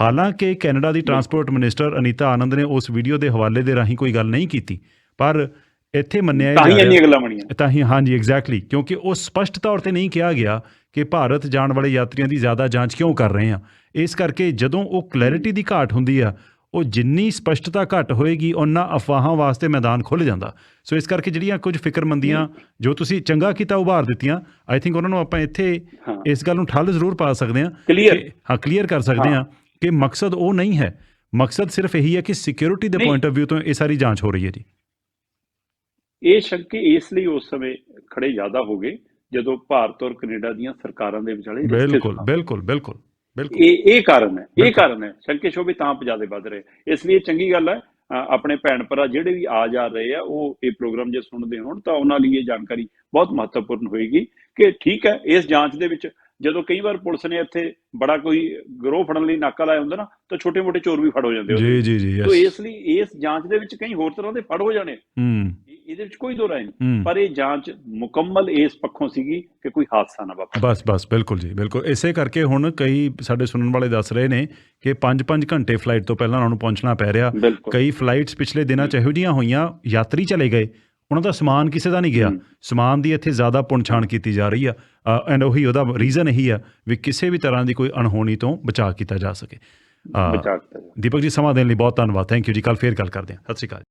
S1: ਹਾਲਾਂਕਿ ਕੈਨੇਡਾ ਦੀ ਟਰਾਂਸਪੋਰਟ ਮਿਨਿਸਟਰ ਅਨੀਤਾ ਆਨੰਦ ਨੇ ਉਸ ਵੀਡੀਓ ਦੇ ਹਵਾਲੇ ਦੇ ਰਾਹੀਂ ਕੋਈ ਗੱਲ ਨਹੀਂ ਕੀਤੀ। ਪਰ ਇੱਥੇ ਮੰਨਿਆ
S2: ਤਾਂ ਹੀ
S1: ਜਾ ਰਿਹਾ-
S2: ਇੰਨੀਆਂ ਗੱਲਾਂ ਬਣੀਆਂ
S1: ਤਾਂ ਹੀ ਹਾਂਜੀ ਐਗਜ਼ੈਕਟਲੀ ਕਿਉਂਕਿ ਉਹ ਸਪਸ਼ਟ ਤੌਰ ਤੇ ਨਹੀਂ ਕਿਹਾ ਗਿਆ ਕਿ ਭਾਰਤ ਜਾਣ ਵਾਲੇ ਯਾਤਰੀਆਂ ਦੀ ਜ਼ਿਆਦਾ ਜਾਂਚ ਕਿਉਂ ਕਰ ਰਹੇ ਆ। ਇਸ ਕਰਕੇ ਜਦੋਂ ਉਹ ਕਲੈਰਿਟੀ ਦੀ ਘਾਟ ਹੁੰਦੀ ਆ ਉਹ ਜਿੰਨੀ ਸਪਸ਼ਟਤਾ ਘੱਟ ਹੋਏਗੀ ਉਹਨਾਂ ਅਫਵਾਹਾਂ ਵਾਸਤੇ ਮੈਦਾਨ ਖੁੱਲ ਜਾਂਦਾ। ਸੋ ਇਸ ਕਰਕੇ ਜਿਹੜੀਆਂ ਕੁਝ ਫਿਕਰਮੰਦੀਆਂ ਜੋ ਤੁਸੀਂ ਚੰਗਾ ਕੀਤਾ ਉਭਾਰ ਦਿੱਤੀਆਂ ਆਈ ਥਿੰਕ ਉਹਨਾਂ ਨੂੰ ਆਪਾਂ ਇੱਥੇ ਇਸ ਗੱਲ ਨੂੰ ਠੱਲ ਜ਼ਰੂਰ ਪਾ ਸਕਦੇ ਹਾਂ। ਕਿ- ਹਾਂ ਕਲੀਅਰ ਕਰ ਸਕਦੇ ਹਾਂ ਕਿ ਮਕਸਦ ਉਹ ਨਹੀਂ ਹੈ। ਮਕਸਦ ਸਿਰਫ ਇਹੀ ਹੈ ਕਿ ਸਿਕਿਉਰਿਟੀ ਦੇ। ਪੁਆਇੰਟ ਆਫ View ਤੋਂ ਇਹ ਸਾਰੀ ਜਾਂਚ ਹੋ ਰਹੀ ਹੈ ਜੀ।
S2: ਇਹ ਸ਼ੰਕੇ ਇਸ ਲਈ ਉਸ ਸਮੇਂ ਖੜੇ ਜ਼ਿਆਦਾ ਹੋ ਗਏ ਜਦੋਂ ਭਾਰਤ ਔਰ ਕੈਨੇਡਾ ਦੀਆਂ ਸਰਕਾਰਾਂ ਦੇ ਵਿਚਾਲੇ
S1: ਬਿਲਕੁਲ। ਬਿਲਕੁਲ ਬਿਲਕੁਲ ਬਿਲਕੁਲ।
S2: ਇਹ ਇਹ ਕਾਰਨ ਹੈ ਇਹ। ਕਾਰਨ ਹੈ। ਸ਼ੰਕੇ ਸ਼ੋਭੇ ਤਾਂ ਜ਼ਿਆਦਾ ਵੱਧ ਰਹੇ। ਇਸ ਲਈ ਚੰਗੀ ਗੱਲ ਹੈ ਆਪਣੇ ਭੈਣ ਭਰਾ ਜਿਹੜੇ ਵੀ ਆ ਜਾ ਰਹੇ ਆ ਉਹ ਇਹ ਪ੍ਰੋਗਰਾਮ ਜੇ ਸੁਣਦੇ ਹੋਣ ਤਾਂ ਉਹਨਾਂ ਲਈ ਇਹ ਜਾਣਕਾਰੀ ਬਹੁਤ ਮਹੱਤਵਪੂਰਨ ਹੋਏਗੀ ਕਿ ਠੀਕ ਹੈ ਇਸ ਜਾਂਚ ਦੇ ਵਿੱਚ ਜਦੋਂ ਕਈ ਵਾਰ ਪੁਲਿਸ ਨੇ ਇੱਥੇ ਬੜਾ ਕੋਈ ਗਰੋਹ ਫੜਨ ਲਈ ਨਾਕਾ ਲਾਇਆ ਹੁੰਦਾ ਨਾ ਤਾਂ ਛੋਟੇ-ਮੋਟੇ ਚੋਰ ਵੀ ਫੜ ਹੋ ਜਾਂਦੇ
S1: ਜੀ ਜੀ ਜੀ
S2: ਤੋ ਇਸ ਲਈ ਇਸ ਜਾਂਚ ਦੇ ਵਿੱਚ ਕਈ ਹੋਰ ਤਰ੍ਹਾਂ ਦੇ ਫੜ ਹੋ ਜਾਣੇ।
S1: ਹੂੰ।
S2: ਇਹਦੇ ਵਿੱਚ ਕੋਈ ਦੋ ਰਾਏ ਨਹੀਂ। ਪਰ ਇਹ ਜਾਂਚ ਮੁਕੰਮਲ ਇਸ ਪੱਖੋਂ ਸੀਗੀ ਕਿ ਕੋਈ ਹਾਦਸਾ ਨਾ ਵਾਪਰੇ।
S1: ਬਸ ਬਸ ਬਿਲਕੁਲ ਜੀ ਬਿਲਕੁਲ। ਇਸੇ ਕਰਕੇ ਹੁਣ ਕਈ ਸਾਡੇ ਸੁਣਨ ਵਾਲੇ ਦੱਸ ਰਹੇ ਨੇ ਕਿ 5-5 ਘੰਟੇ ਫਲਾਈਟ ਤੋਂ ਪਹਿਲਾਂ ਉਹਨਾਂ ਨੂੰ ਪਹੁੰਚਣਾ ਪੈ ਰਿਹਾ। ਕਈ ਫਲਾਈਟਸ ਪਿਛਲੇ ਦਿਨਾਂ ਚ ਇਹੋ ਜਿਹੀਆਂ ਹੋਈਆਂ ਯਾਤਰੀ ਚਲੇ ਗਏ। ਉਹਨਾਂ ਦਾ ਸਮਾਨ ਕਿਸੇ ਦਾ ਨਹੀਂ ਗਿਆ। ਸਮਾਨ ਦੀ ਇੱਥੇ ਜ਼ਿਆਦਾ ਪੁਣਛਾਣ ਕੀਤੀ ਜਾ ਰਹੀ ਆ। ਐਂਡ ਉਹੀ ਉਹਦਾ ਰੀਜ਼ਨ ਇਹੀ ਆ ਵੀ ਕਿਸੇ ਵੀ ਤਰ੍ਹਾਂ ਦੀ ਕੋਈ ਅਣਹੋਣੀ ਤੋਂ ਬਚਾਅ ਕੀਤਾ ਜਾ ਸਕੇ। ਦੀਪਕ ਜੀ ਸਮਾਂ ਦੇਣ ਲਈ ਬਹੁਤ ਧੰਨਵਾਦ। ਥੈਂਕ ਯੂ ਜੀ। ਕੱਲ ਫੇਰ ਗੱਲ ਕਰਦੇ ਹਾਂ। ਸਤਿ ਸ਼੍ਰੀ ਅਕਾਲ